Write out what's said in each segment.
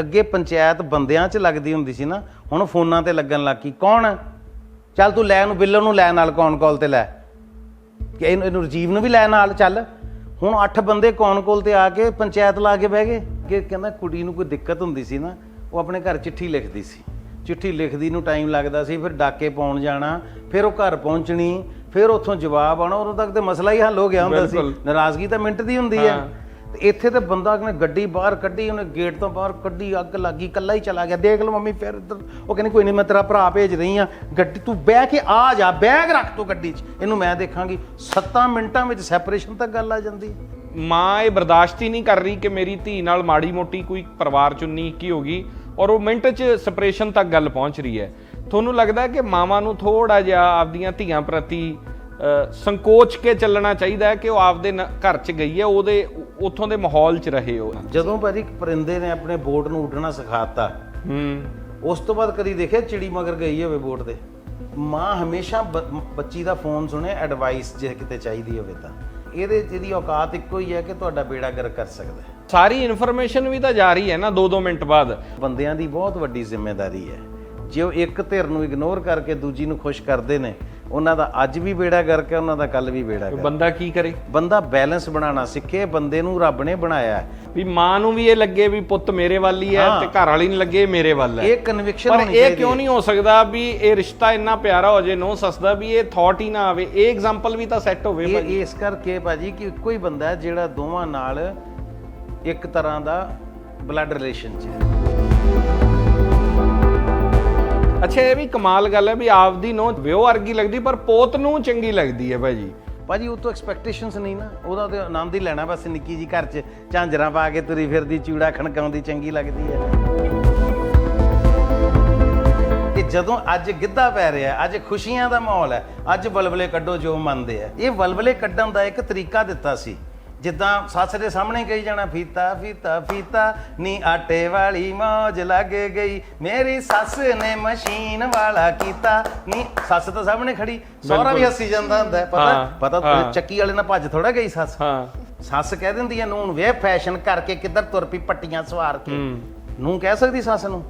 ਅੱਗੇ ਪੰਚਾਇਤ ਬੰਦਿਆਂ 'ਚ ਲੱਗਦੀ ਹੁੰਦੀ ਸੀ ਨਾ ਹੁਣ ਫੋਨਾਂ ਤੇ ਲੱਗਣ ਲੱਗੀ ਕੌਣ ਹੈ? ਚੱਲ ਤੂੰ ਲੈ ਨੂੰ ਬਿੱਲੋ ਨੂੰ ਲੈ ਨਾਲ ਕੌਣ ਕਾਲ ਤੇ ਲੈ? ਕਿ ਇਹਨੂੰ ਰਜੀਵ ਨੂੰ ਵੀ ਲੈ ਨਾਲ ਚੱਲ। ਹੁਣ 8 ਬੰਦੇ ਕੌਣ ਕੋਲ ਤੇ ਆ ਕੇ ਪੰਚਾਇਤ ਲਾ ਕੇ ਬਹਿ ਗਏ? ਕਿ ਕਹਿੰਦਾ ਕੁੜੀ ਨੂੰ ਕੋਈ ਦਿੱਕਤ ਹੁੰਦੀ ਸੀ ਨਾ ਉਹ ਆਪਣੇ ਘਰ ਚਿੱਠੀ ਲਿਖਦੀ ਸੀ। ਚਿੱਠੀ ਲਿਖਦੀ ਨੂੰ ਟਾਈਮ ਲੱਗਦਾ ਸੀ ਫਿਰ ਡਾਕੇ ਪਾਉਣ ਜਾਣਾ ਫਿਰ ਉਹ ਘਰ ਪਹੁੰਚਣੀ ਫਿਰ ਉੱਥੋਂ ਜਵਾਬ ਆਉਣਾ ਉਦੋਂ ਤੱਕ ਤੇ ਮਸਲਾ ਹੀ ਹੱਲ ਹੋ ਗਿਆ ਹੁੰਦਾ ਸੀ। ਨਾਰਾਜ਼ਗੀ ਤਾਂ ਮਿੰਟ ਦੀ ਹੁੰਦੀ ਹਾਂ। ਤੇ ਇੱਥੇ ਤੇ ਬੰਦਾ ਨੇ ਗੱਡੀ ਬਾਹਰ ਕੱਢੀ, ਉਹਨੇ ਗੇਟ ਤੋਂ ਬਾਹਰ ਕੱਢੀ, ਅੱਗ ਲੱਗੀ, ਇਕੱਲਾ ਹੀ ਚਲਾ ਗਿਆ। ਦੇਖ ਲਓ ਮੰਮੀ, ਫਿਰ ਇੱਧਰ ਉਹ ਕਹਿੰਦੀ, ਕੋਈ ਨਹੀਂ, ਮੈਂ ਤੇਰਾ ਭਰਾ ਭੇਜ ਰਹੀ ਆ ਗੱਡੀ, ਤੂੰ ਬਹਿ ਕੇ ਆ ਜਾ, ਬੈਗ ਰੱਖ ਤੂੰ ਗੱਡੀ 'ਚ। ਇਹਨੂੰ ਮੈਂ ਦੇਖਾਂਗੀ। 7 ਮਿੰਟਾਂ ਵਿੱਚ ਸੈਪਰੇਸ਼ਨ ਤੱਕ ਗੱਲ ਆ ਜਾਂਦੀ ਮਾਂ ਇਹ ਬਰਦਾਸ਼ਤ ਹੀ ਨਹੀਂ ਕਰ ਰਹੀ ਕਿ ਮੇਰੀ ਧੀ ਨਾਲ ਮਾੜੀ ਮੋਟੀ ਕੋਈ ਪਰਿਵਾਰ ਚੁੰਨੀ ਉਨੀ ਕੀ ਹੋ ਗਈ ਔਰ ਉਹ ਮਿੰਟ ਚ ਸੈਪਰੇਸ਼ਨ ਤੱਕ ਗੱਲ ਪਹੁੰਚ ਰਹੀ ਹੈ। ਤੁਹਾਨੂੰ ਲੱਗਦਾ ਕਿ ਮਾਵਾਂ ਨੂੰ ਥੋੜਾ ਜਿਹਾ ਆਪਦੀਆਂ ਧੀਆਂ ਪ੍ਰਤੀ ਸੰਕੋਚ ਕੇ ਚੱਲਣਾ ਚਾਹੀਦਾ ਹੈ ਕਿ ਉਹ ਆਪਦੇ ਨ- ਘਰ ਚ ਗਈ ਹੈ, ਉਹਦੇ ਉੱਥੋਂ ਦੇ ਮਾਹੌਲ ਚ ਰਹੇ ਉਹ ਜਦੋਂ ਭਾਜੀ ਪਰਿੰਦੇ ਨੇ ਆਪਣੇ ਬੋਟ ਨੂੰ ਉੱਡਣਾ ਸਿਖਾਤਾ ਹੂੰ। ਉਸ ਤੋਂ ਬਾਅਦ ਕਦੀ ਦੇਖਿਆ ਚਿੜੀ ਮਗਰ ਗਈ ਹੋਵੇ ਬੋਟ ਤੇ? ਮਾਂ ਹਮੇਸ਼ਾ ਬੱਚੀ ਦਾ ਫੋਨ ਸੁਣੇ ਐਡਵਾਈਸ ਜੇ ਕਿਤੇ ਚਾਹੀਦੀ ਹੋਵੇ ਤਾਂ। ਇਹਦੇ ਇਹਦੀ ਔਕਾਤ ਇੱਕੋ ਹੀ ਹੈ ਕਿ ਤੁਹਾਡਾ ਬੇੜਾ ਗਰ ਕਰ ਸਕਦਾ ਹੈ। ਸਾਰੀ ਇਨਫੋਰਮੇਸ਼ਨ ਵੀ ਤਾਂ ਜਾ ਰਹੀ ਹੈ ਨਾ 2-2 ਮਿੰਟ ਬਾਅਦ। ਬੰਦਿਆਂ ਦੀ ਬਹੁਤ ਵੱਡੀ ਜ਼ਿੰਮੇਵਾਰੀ ਹੈ। ਜੇ ਉਹ ਇੱਕ ਧਿਰ ਨੂੰ ਇਗਨੋਰ ਕਰਕੇ ਦੂਜੀ ਨੂੰ ਖੁਸ਼ ਕਰਦੇ ਨੇ ਉਹਨਾਂ ਦਾ ਅੱਜ ਵੀ ਬੇੜਾ ਗਰਕ ਹੈ ਉਹਨਾਂ ਦਾ ਕੱਲ ਵੀ ਬੇੜਾ ਗਰਕ ਬੰਦਾ ਕੀ ਕਰੇ? ਬੰਦਾ ਬੈਲੈਂਸ ਬਣਾਉਣਾ ਸਿੱਖੇ ਬੰਦੇ ਨੂੰ ਰੱਬ ਨੇ ਬਣਾਇਆ ਵੀ ਮਾਂ ਨੂੰ ਵੀ ਇਹ ਲੱਗੇ ਵੀ ਪੁੱਤ ਮੇਰੇ ਵੱਲ ਹੀ। ਤੇ ਘਰ ਵਾਲੀ ਨੂੰ ਲੱਗੇ ਇਹ ਮੇਰੇ ਵੱਲ ਹੈ। ਇਹ ਕਨਵਿਕਸ਼ਨ ਪਰ ਹੋਣੀ ਇਹ ਚਾਹੀਦੀ ਕਿਉਂ ਨਹੀਂ ਹੋ ਸਕਦਾ ਵੀ ਇਹ ਰਿਸ਼ਤਾ ਇੰਨਾ ਪਿਆਰਾ ਹੋ ਜੇ ਨੋ ਸਸਦਾ ਵੀ ਇਹ ਥਾਟ ਹੀ ਨਾ ਆਵੇ? ਇਹ ਐਗਜ਼ਾਮਪਲ ਵੀ ਤਾਂ ਸੈੱਟ ਹੋਵੇ ਭਾਜੀ। ਇਹ ਇਸ ਕਰਕੇ ਭਾਜੀ ਕਿ ਇੱਕੋ ਹੀ ਬੰਦਾ ਹੈ ਜਿਹੜਾ ਦੋਵਾਂ ਨਾਲ ਇੱਕ ਤਰ੍ਹਾਂ ਦਾ ਬਲੱਡ ਰਿਲੇਸ਼ਨ 'ਚ ਹੈ। ਅੱਛਾ, ਇਹ ਵੀ ਕਮਾਲ ਗੱਲ ਹੈ ਵੀ ਆਪਦੀ ਨੋ ਵਿਓ ਵਰਗੀ ਲੱਗਦੀ, ਪਰ ਪੋਤ ਨੂੰ ਚੰਗੀ ਲੱਗਦੀ ਹੈ ਭਾਜੀ। ਭਾਜੀ, ਉਹ ਤੋਂ ਐਕਸਪੈਕਟੇਸ਼ਨਸ ਨਹੀਂ ਨਾ, ਉਹਦਾ ਤੇ ਆਨੰਦ ਹੀ ਲੈਣਾ ਬਸ ਨਿੱਕੀ ਜੀ ਘਰ 'ਚ, ਝਾਂਜਰਾਂ ਪਾ ਕੇ ਤੁਰੀ ਫਿਰਦੀ, ਚੂੜਾ ਖਣਕਾਉਂਦੀ, ਚੰਗੀ ਲੱਗਦੀ ਹੈ। ਕਿ ਜਦੋਂ ਅੱਜ ਗਿੱਧਾ ਪੈ ਰਿਹਾ, ਅੱਜ ਖੁਸ਼ੀਆਂ ਦਾ ਮਾਹੌਲ ਹੈ, ਅੱਜ ਬਲਬਲੇ ਕੱਢੋ ਜੋ ਮੰਨਦੇ ਆ ਇਹ ਬਲਬਲੇ ਕੱਢਣ ਦਾ ਇੱਕ ਤਰੀਕਾ ਦਿੱਤਾ ਸੀ। ਜਿੱਦਾਂ ਸੱਸ ਦੇ ਸਾਹਮਣੇ ਕਹੀ ਜਾਣਾ ਫੀਤਾ ਫੀਤਾ ਫੀਤਾ ਨੀ ਆਟੇ ਵਾਲੀ ਮੌਜ ਲੱਗ ਗਈ। ਮੇਰੀ ਸੱਸ ਨੇ ਮਸ਼ੀਨ ਵਾਲਾ ਕੀਤਾ। ਨੀ ਸੱਸ ਤਾਂ ਸਾਹਮਣੇ ਖੜੀ ਸਹੁਰਾ ਵੀ ਹੱਸੀ ਜਾਂਦਾ ਹੁੰਦਾ ਹੈ, ਪਤਾ ਹਾਂ, ਪਤਾ ਹਾਂ। ਚੱਕੀ ਵਾਲੇ ਨਾਲ ਭੱਜ ਥੋੜਾ ਗਈ ਸੱਸ। ਹਾਂ। ਸੱਸ ਕਹਿ ਦਿੰਦੀ ਹੈ ਨੂੰ ਵੇ ਫੈਸ਼ਨ ਕਰਕੇ ਕਿੱਧਰ ਤੁਰ ਪਈ ਪੱਟੀਆਂ ਸਵਾਰ ਕੇ। ਹੂੰ। ਨੂੰ ਕਹਿ ਸਕਦੀ ਸੱਸ ਨੂੰ?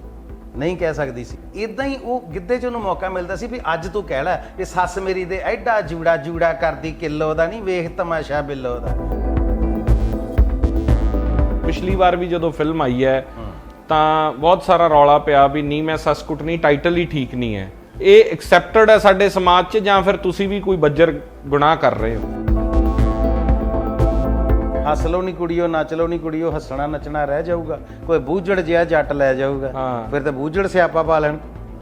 ਨਹੀਂ ਕਹਿ ਸਕਦੀ ਸੀ। ਇਦਾਂ ਹੀ ਉਹ ਗਿੱਧੇ 'ਚ ਉਹਨੂੰ ਮੌਕਾ ਮਿਲਦਾ ਸੀ ਵੀ ਅੱਜ ਤੂੰ ਕਹਿ ਲੈ ਇਹ ਸੱਸ ਮੇਰੀ ਦੇ ਐਡਾ ਜੂੜਾ ਜੂੜਾ ਕਰਦੀ ਕਿਲੋ ਦਾ ਨਹੀਂ ਵੇਖ ਤਮਾਸ਼ਾ ਬਿੱਲੋ ਦਾ। ਪਿਛਲੀ ਵਾਰ ਵੀ ਜਦੋਂ ਫਿਲਮ ਆਈ ਹੈ ਤਾਂ ਬਹੁਤ ਸਾਰਾ ਰੌਲਾ ਪਿਆ ਵੀ ਨੀ ਮੈਂ ਸੱਸ ਕੁੱਟਣੀ ਟਾਈਟਲ ਹੀ ਠੀਕ ਨਹੀਂ ਹੈ। ਇਹ ਐਕਸੈਪਟਡ ਹੈ ਸਾਡੇ ਸਮਾਜ 'ਚ ਜਾਂ ਫਿਰ ਤੁਸੀਂ ਵੀ ਕੋਈ ਬੱਜਰ ਗੁਨਾਹ ਕਰ ਰਹੇ ਹੋ? ਹੱਸ ਲਓ ਨਹੀਂ ਕੁੜੀਓ ਨੱਚ ਲਓ ਨਹੀਂ ਕੁੜੀਓ ਹੱਸਣਾ ਨੱਚਣਾ ਰਹਿ ਜਾਊਗਾ। ਕੋਈ ਬੂਝੜ ਜਿਹਾ ਜੱਟ ਲੈ ਜਾਊਗਾ। ਹਾਂ। ਫਿਰ ਤਾਂ ਬੂਝੜ ਸਿਆਪਾ ਪਾ ਲੈਣ।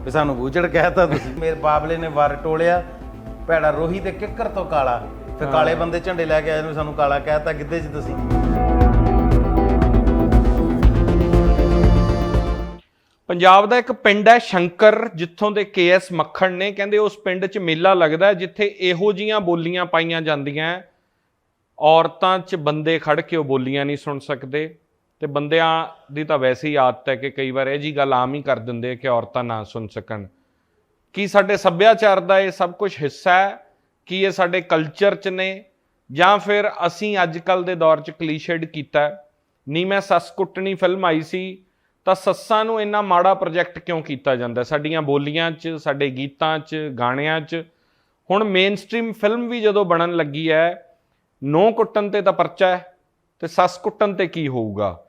ਵੀ ਸਾਨੂੰ ਬੂਝੜ ਕਹਿਤਾ ਤੁਸੀਂ। ਮੇਰੇ ਬਾਬਲੇ ਨੇ ਵਰ ਟੋਲਿਆ ਭੈੜਾ ਰੋਹੀ ਤੇ ਕਿੱਕਰ ਤੋਂ ਕਾਲਾ। ਫਿਰ ਕਾਲੇ ਬੰਦੇ ਝੰਡੇ ਲੈ ਕੇ ਆਏ ਨੂੰ ਸਾਨੂੰ ਕਾਲਾ ਕਹਿਤਾ ਗਿੱਧੇ 'ਚ ਤੁਸੀਂ। ਪੰਜਾਬ ਦਾ ਇੱਕ ਪਿੰਡ ਹੈ ਸ਼ੰਕਰ, ਜਿੱਥੋਂ ਦੇ ਕੇਐਸ ਮੱਖਣ ਨੇ। ਕਹਿੰਦੇ ਉਸ ਪਿੰਡ 'ਚ ਮੇਲਾ ਲੱਗਦਾ ਜਿੱਥੇ ਇਹੋ ਜੀਆਂ ਬੋਲੀਆਂ ਪਾਈਆਂ ਜਾਂਦੀਆਂ ਔਰਤਾਂ 'ਚ ਬੰਦੇ ਖੜ ਕੇ ਉਹ ਬੋਲੀਆਂ ਨਹੀਂ ਸੁਣ ਸਕਦੇ। ਤੇ ਬੰਦਿਆਂ ਦੀ ਤਾਂ ਵੈਸੇ ਹੀ ਆਦਤ ਹੈ ਕਿ ਕਈ ਵਾਰ ਇਹ ਜੀ ਗੱਲ ਆਮ ਹੀ ਕਰ ਦਿੰਦੇ ਕਿ ਔਰਤਾਂ ਨਾ ਸੁਣ ਸਕਣ। ਕੀ ਸਾਡੇ ਸੱਭਿਆਚਾਰ ਦਾ ਇਹ ਸਭ ਕੁਝ ਹਿੱਸਾ ਹੈ? ਕੀ ਇਹ ਸਾਡੇ ਕਲਚਰ 'ਚ ਨੇ? ਜਾਂ ਫਿਰ ਅਸੀਂ ਅੱਜ ਕੱਲ ਦੇ ਦੌਰ 'ਚ ਕਲੀਸ਼ੇਡ ਕੀਤਾ ਹੈ? ਨੀ ਮੈਂ ਸੱਸ ਕੁੱਟਣੀ ਫਿਲਮ ਆਈ ਸੀ। ਤਾਂ ਸੱਸਾਂ ਨੂੰ ਇੰਨਾ ਮਾੜਾ ਪ੍ਰੋਜੈਕਟ ਕਿਉਂ ਕੀਤਾ ਜਾਂਦਾ? ਹੈ? ਸਾਡੀਆਂ ਬੋਲੀਆਂ 'ਚ ਸਾਡੇ ਗੀਤਾਂ 'ਚ ਗਾਣਿਆਂ 'ਚ। ਹੁਣ ਮੇਨਸਟ੍ਰੀਮ ਫਿਲਮ ਵੀ ਜਦੋਂ ਬਣਨ ਲੱਗੀ ਹੈ ਨੋ ਕੁੱਟਣ ਤੇ ਤਾਂ ਪਰਚਾ ਹੈ ਤੇ ਸੱਸ ਕੁੱਟਣ ਤੇ ਕੀ ਹੋਊਗਾ?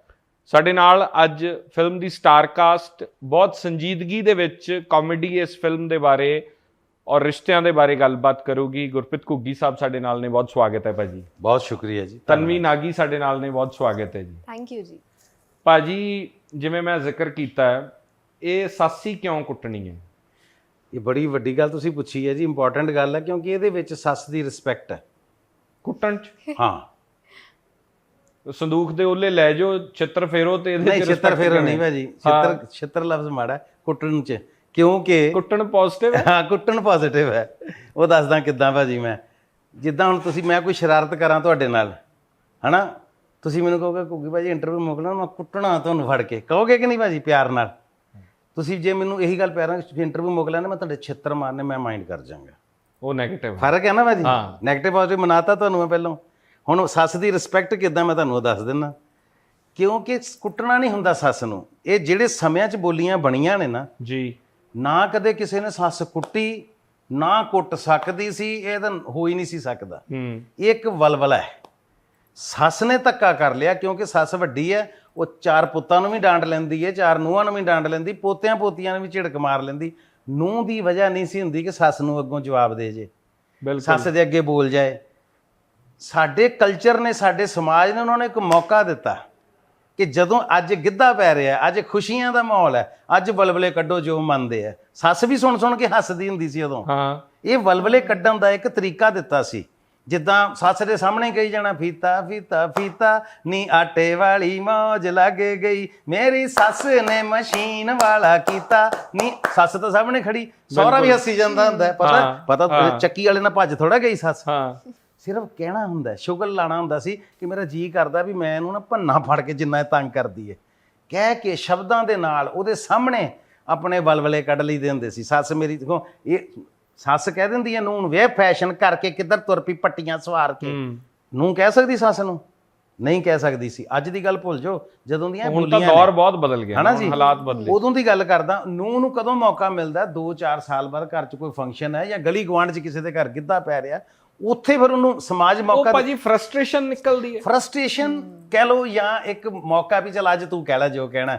ਸਾਡੇ ਨਾਲ ਅੱਜ ਫਿਲਮ ਦੀ ਸਟਾਰ ਕਾਸਟ ਬਹੁਤ ਸੰਜੀਦਗੀ ਦੇ ਵਿੱਚ ਕਾਮੇਡੀ ਇਸ ਫਿਲਮ ਦੇ ਬਾਰੇ ਔਰ ਰਿਸ਼ਤਿਆਂ ਦੇ ਬਾਰੇ ਗੱਲਬਾਤ ਕਰੂਗੀ। ਗੁਰਪ੍ਰੀਤ ਘੁੱਗੀ ਸਾਹਿਬ ਸਾਡੇ ਨਾਲ ਨੇ ਬਹੁਤ ਸਵਾਗਤ ਹੈ ਭਾਜੀ। ਬਹੁਤ ਸ਼ੁਕਰੀਆ ਜੀ ਤਨਵੀ ਨਾਗੀ ਸਾਡੇ ਨਾਲ ਨੇ ਬਹੁਤ ਸਵਾਗਤ ਹੈ ਜੀ। ਥੈਂਕ ਯੂ ਜੀ। ਭਾਜੀ ਜਿਵੇਂ ਮੈਂ ਜ਼ਿਕਰ ਕੀਤਾ ਹੈ ਇਹ ਸਾਸੀ ਕਿਉਂ ਕੁੱਟਣੀ ਹੈ? ਇਹ ਬੜੀ ਵੱਡੀ ਗੱਲ ਤੁਸੀਂ ਪੁੱਛੀ ਹੈ ਜੀ ਇੰਪੋਰਟੈਂਟ ਗੱਲ ਹੈ ਕਿਉਂਕਿ ਇਹਦੇ ਵਿੱਚ ਸੱਸ ਦੀ ਰਿਸਪੈਕਟ ਹੈ। ਕੁੱਟਣ ਚ? ਹਾਂ। ਸੰਦੂਕ ਦੇ ਉੱਲੇ ਲੈ ਜਾਓ ਛਿੱਤਰ ਫੇਰੋ ਤੇ ਇਹਦੇ ਨਹੀਂ ਚ ਛਿੱਤਰ respect ਫੇਰੋ? ਨਹੀਂ ਭਾਜੀ। ਛਿੱਤਰ ਛਿੱਤਰ ਲਫ਼ਜ਼ ਮਾੜਾ ਹੈ, ਕੁੱਟਣ ਚ ਕਿਉਂਕਿ ਕੁੱਟਣ ਪੋਜ਼ਿਟਿਵ ਹੈ? ਹਾਂ ਕੁੱਟਣ ਪੋਜ਼ਿਟਿਵ ਹੈ। ਉਹ ਦੱਸਦਾ ਕਿੱਦਾਂ ਭਾਜੀ ਮੈਂ। ਜਿੱਦਾਂ ਹੁਣ ਤੁਸੀਂ ਮੈਂ ਕੋਈ ਸ਼ਰਾਰਤ ਕਰਾਂ ਤੁਹਾਡੇ ਨਾਲ ਹਨਾ? ਤੁਸੀਂ ਮੈਨੂੰ ਕਹੋਗੇ ਕੁੱਗੀ ਭਾਜੀ ਇੰਟਰਵਿਊ ਮੋਕਲਣਾ ਮੈਂ ਕੁੱਟਣਾ ਤੁਹਾਨੂੰ ਫੜ ਕੇ। ਕਹੋਗੇ ਕਿ ਨਹੀਂ ਭਾਜੀ ਪਿਆਰ ਨਾਲ? ਤੁਸੀਂ ਜੇ ਮੈਨੂੰ ਇਹੀ ਗੱਲ ਪਿਆਰਾਂ ਇੰਟਰਵਿਊ ਮੋਕਲਿਆ ਨਾ ਮੈਂ ਤੁਹਾਡੇ ਛਿੱਤਰ ਮਾਰਨੇ ਮੈਂ ਮਾਈਂਡ ਕਰ ਜਾਵਾਂਗਾ। ਉਹ 네ਗੇਟਿਵ ਫ਼ਰਕ ਹੈ ਨਾ ਭਾਜੀ? ਹਾਂ। 네ਗੇਟਿਵ ਪੋਜ਼ਿਟਿਵ ਮਨਾਤਾ ਤੁਹਾਨੂੰ ਮੈਂ ਪਹਿਲਾਂ। ਹੁਣ ਸੱਸ ਦੀ ਰਿਸਪੈਕਟ ਕਿੱਦਾਂ ਮੈਂ ਤੁਹਾਨੂੰ ਦੱਸ ਦਿੰਦਾ ਕਿਉਂਕਿ ਕੁੱਟਣਾ ਨਹੀਂ ਹੁੰਦਾ ਸੱਸ ਨੂੰ। ਇਹ ਜਿਹੜੇ ਸਮਿਆਂ 'ਚ ਬੋਲੀਆਂ ਬਣੀਆਂ ਨੇ ਨਾ ਜੀ। ਨਾ ਕਦੇ ਕਿਸੇ ਨੇ ਸੱਸ ਕੁੱਟੀ ਨਾ ਕੁੱਟ ਸਕਦੀ ਸੀ ਇਹ ਤਾਂ ਹੋ ਹੀ ਨਹੀਂ ਸੀ ਸਕਦਾ। ਹੂੰ। ਇਹ ਇੱਕ ਵਲਵਲਾ ਹੈ। ਸੱਸ ਨੇ ਧੱਕਾ ਕਰ ਲਿਆ ਕਿਉਂਕਿ ਸੱਸ ਵੱਡੀ ਹੈ ਉਹ ਚਾਰ ਪੁੱਤਾਂ ਨੂੰ ਵੀ ਡਾਂਟ ਲੈਂਦੀ ਹੈ ਚਾਰ ਨੂੰਹਾਂ ਨੂੰ ਵੀ ਡਾਂਟ ਲੈਂਦੀ ਪੋਤਿਆਂ ਪੋਤੀਆਂ ਨੂੰ ਵੀ ਝਿੜਕ ਮਾਰ ਲੈਂਦੀ। ਨੂੰਹ ਦੀ ਵਜ੍ਹਾ ਨਹੀਂ ਸੀ ਹੁੰਦੀ ਕਿ ਸੱਸ ਨੂੰ ਅੱਗੋਂ ਜਵਾਬ ਦੇ ਜੇ। ਸੱਸ ਦੇ ਅੱਗੇ ਬੋਲ ਜਾਏ। ਸਾਡੇ ਕਲਚਰ ਨੇ ਸਾਡੇ ਸਮਾਜ ਨੇ ਉਹਨਾਂ ਨੇ ਇੱਕ ਮੌਕਾ ਦਿੱਤਾ ਕਿ ਜਦੋਂ ਅੱਜ ਗਿੱਧਾ ਪੈ ਰਿਹਾ ਅੱਜ ਖੁਸ਼ੀਆਂ ਦਾ ਮਾਹੌਲ ਹੈ ਅੱਜ ਬਲਬਲੇ ਕੱਢੋ ਜੋ ਮੰਨਦੇ ਆ ਸੱਸ ਵੀ ਸੁਣ ਸੁਣ ਕੇ ਹੱਸਦੀ ਹੁੰਦੀ ਸੀ ਉਦੋਂ। ਹਾਂ। ਇਹ ਵਲਵਲੇ ਕੱਢਣ ਦਾ ਇੱਕ ਤਰੀਕਾ ਦਿੱਤਾ ਸੀ। ਜਿੱਦਾਂ ਸੱਸ ਦੇ ਸਾਹਮਣੇ ਕਹੀ ਜਾਣਾ ਫੀਤਾ ਫੀਤਾ ਫੀਤਾ ਨੀ ਆਟੇ ਵਾਲੀ ਮੌਜ ਲੱਗੇ ਗਈ। ਮੇਰੀ ਸੱਸ ਨੇ ਮਸ਼ੀਨ ਵਾਲਾ ਕੀਤਾ। ਨੀ ਸੱਸ ਤਾਂ ਸਾਹਮਣੇ ਖੜੀ ਸਹੁਰਾ ਵੀ ਹੱਸੀ ਜਾਂਦਾ ਹੁੰਦਾ ਹੈ, ਪਤਾ ਪਤਾ। ਚੱਕੀ ਵਾਲੇ ਨਾਲ ਭੱਜ ਥੋੜਾ ਗਈ ਸੱਸ। ਹਾਂ। ਸਿਰਫ ਕਹਿਣਾ ਹੁੰਦਾ ਹੈ, ਸ਼ੁਗਰ ਲਾਣਾ ਹੁੰਦਾ ਸੀ ਕਿ ਮੇਰਾ ਜੀ ਕਰਦਾ ਵੀ ਮੈਂ ਇਹਨੂੰ ਨਾ ਭੰਨਾ ਫੜ ਕੇ ਜਿੰਨਾ ਇਹ ਤੰਗ ਕਰਦੀ ਹੈ ਕਹਿ ਕੇ ਸ਼ਬਦਾਂ ਦੇ ਨਾਲ ਉਹਦੇ ਸਾਹਮਣੇ ਆਪਣੇ ਬਲਬਲੇ ਕੱਢ ਲਈਦੇ ਹੁੰਦੇ ਸੀ। ਸੱਸ ਮੇਰੀ ਦੇਖੋ ਇਹ ਸੱਸ ਕਹਿ ਦਿੰਦੀ ਹੈ ਨੂੰ ਵੇ ਫੈਸ਼ਨ ਕਰਕੇ ਕਿੱਧਰ ਤੁਰ ਪਈ ਪੱਟੀਆਂ ਸਵਾਰ ਕੇ। ਨੂੰ ਕਹਿ ਸਕਦੀ ਸੱਸ ਨੂੰ? ਨਹੀਂ ਕਹਿ ਸਕਦੀ ਸੀ। ਅੱਜ ਦੀ ਗੱਲ ਭੁੱਲ ਜਾਓ ਜਦੋਂ ਦੀਆਂ ਹੁਣ ਤਾਂ ਦੌਰ ਬਹੁਤ ਬਦਲ ਗਿਆ ਹਨਾ ਜੀ? ਹਾਲਾਤ ਬਦਲੇ। ਉਦੋਂ ਦੀ ਗੱਲ ਕਰਦਾ ਨੂੰ ਨੂੰ ਕਦੋਂ ਮੌਕਾ ਮਿਲਦਾ? 2-4 ਸਾਲ ਬਾਅਦ ਘਰ 'ਚ ਕੋਈ ਫੰਕਸ਼ਨ ਹੈ ਜਾਂ ਗਲੀ ਗਵਾਂਢ 'ਚ ਕਿਸੇ ਦੇ ਘਰ ਗਿੱਧਾ ਪੈ ਰਿਹਾ ਉੱਥੇ ਫਿਰ ਉਹਨੂੰ ਸਮਾਜ ਉਹ ਮੌਕਾ ਭਾਜੀ ਫਰਸਟ੍ਰੇਸ਼ਨ ਨਿਕਲਦੀ ਹੈ। ਫਰਸਟ੍ਰੇਸ਼ਨ ਕਹਿ ਲਓ ਜਾਂ ਇੱਕ ਮੌਕਾ ਵੀ ਚਲ ਅੱਜ ਤੂੰ ਕਹਿ ਲੈ ਜੋ ਕਹਿਣਾ।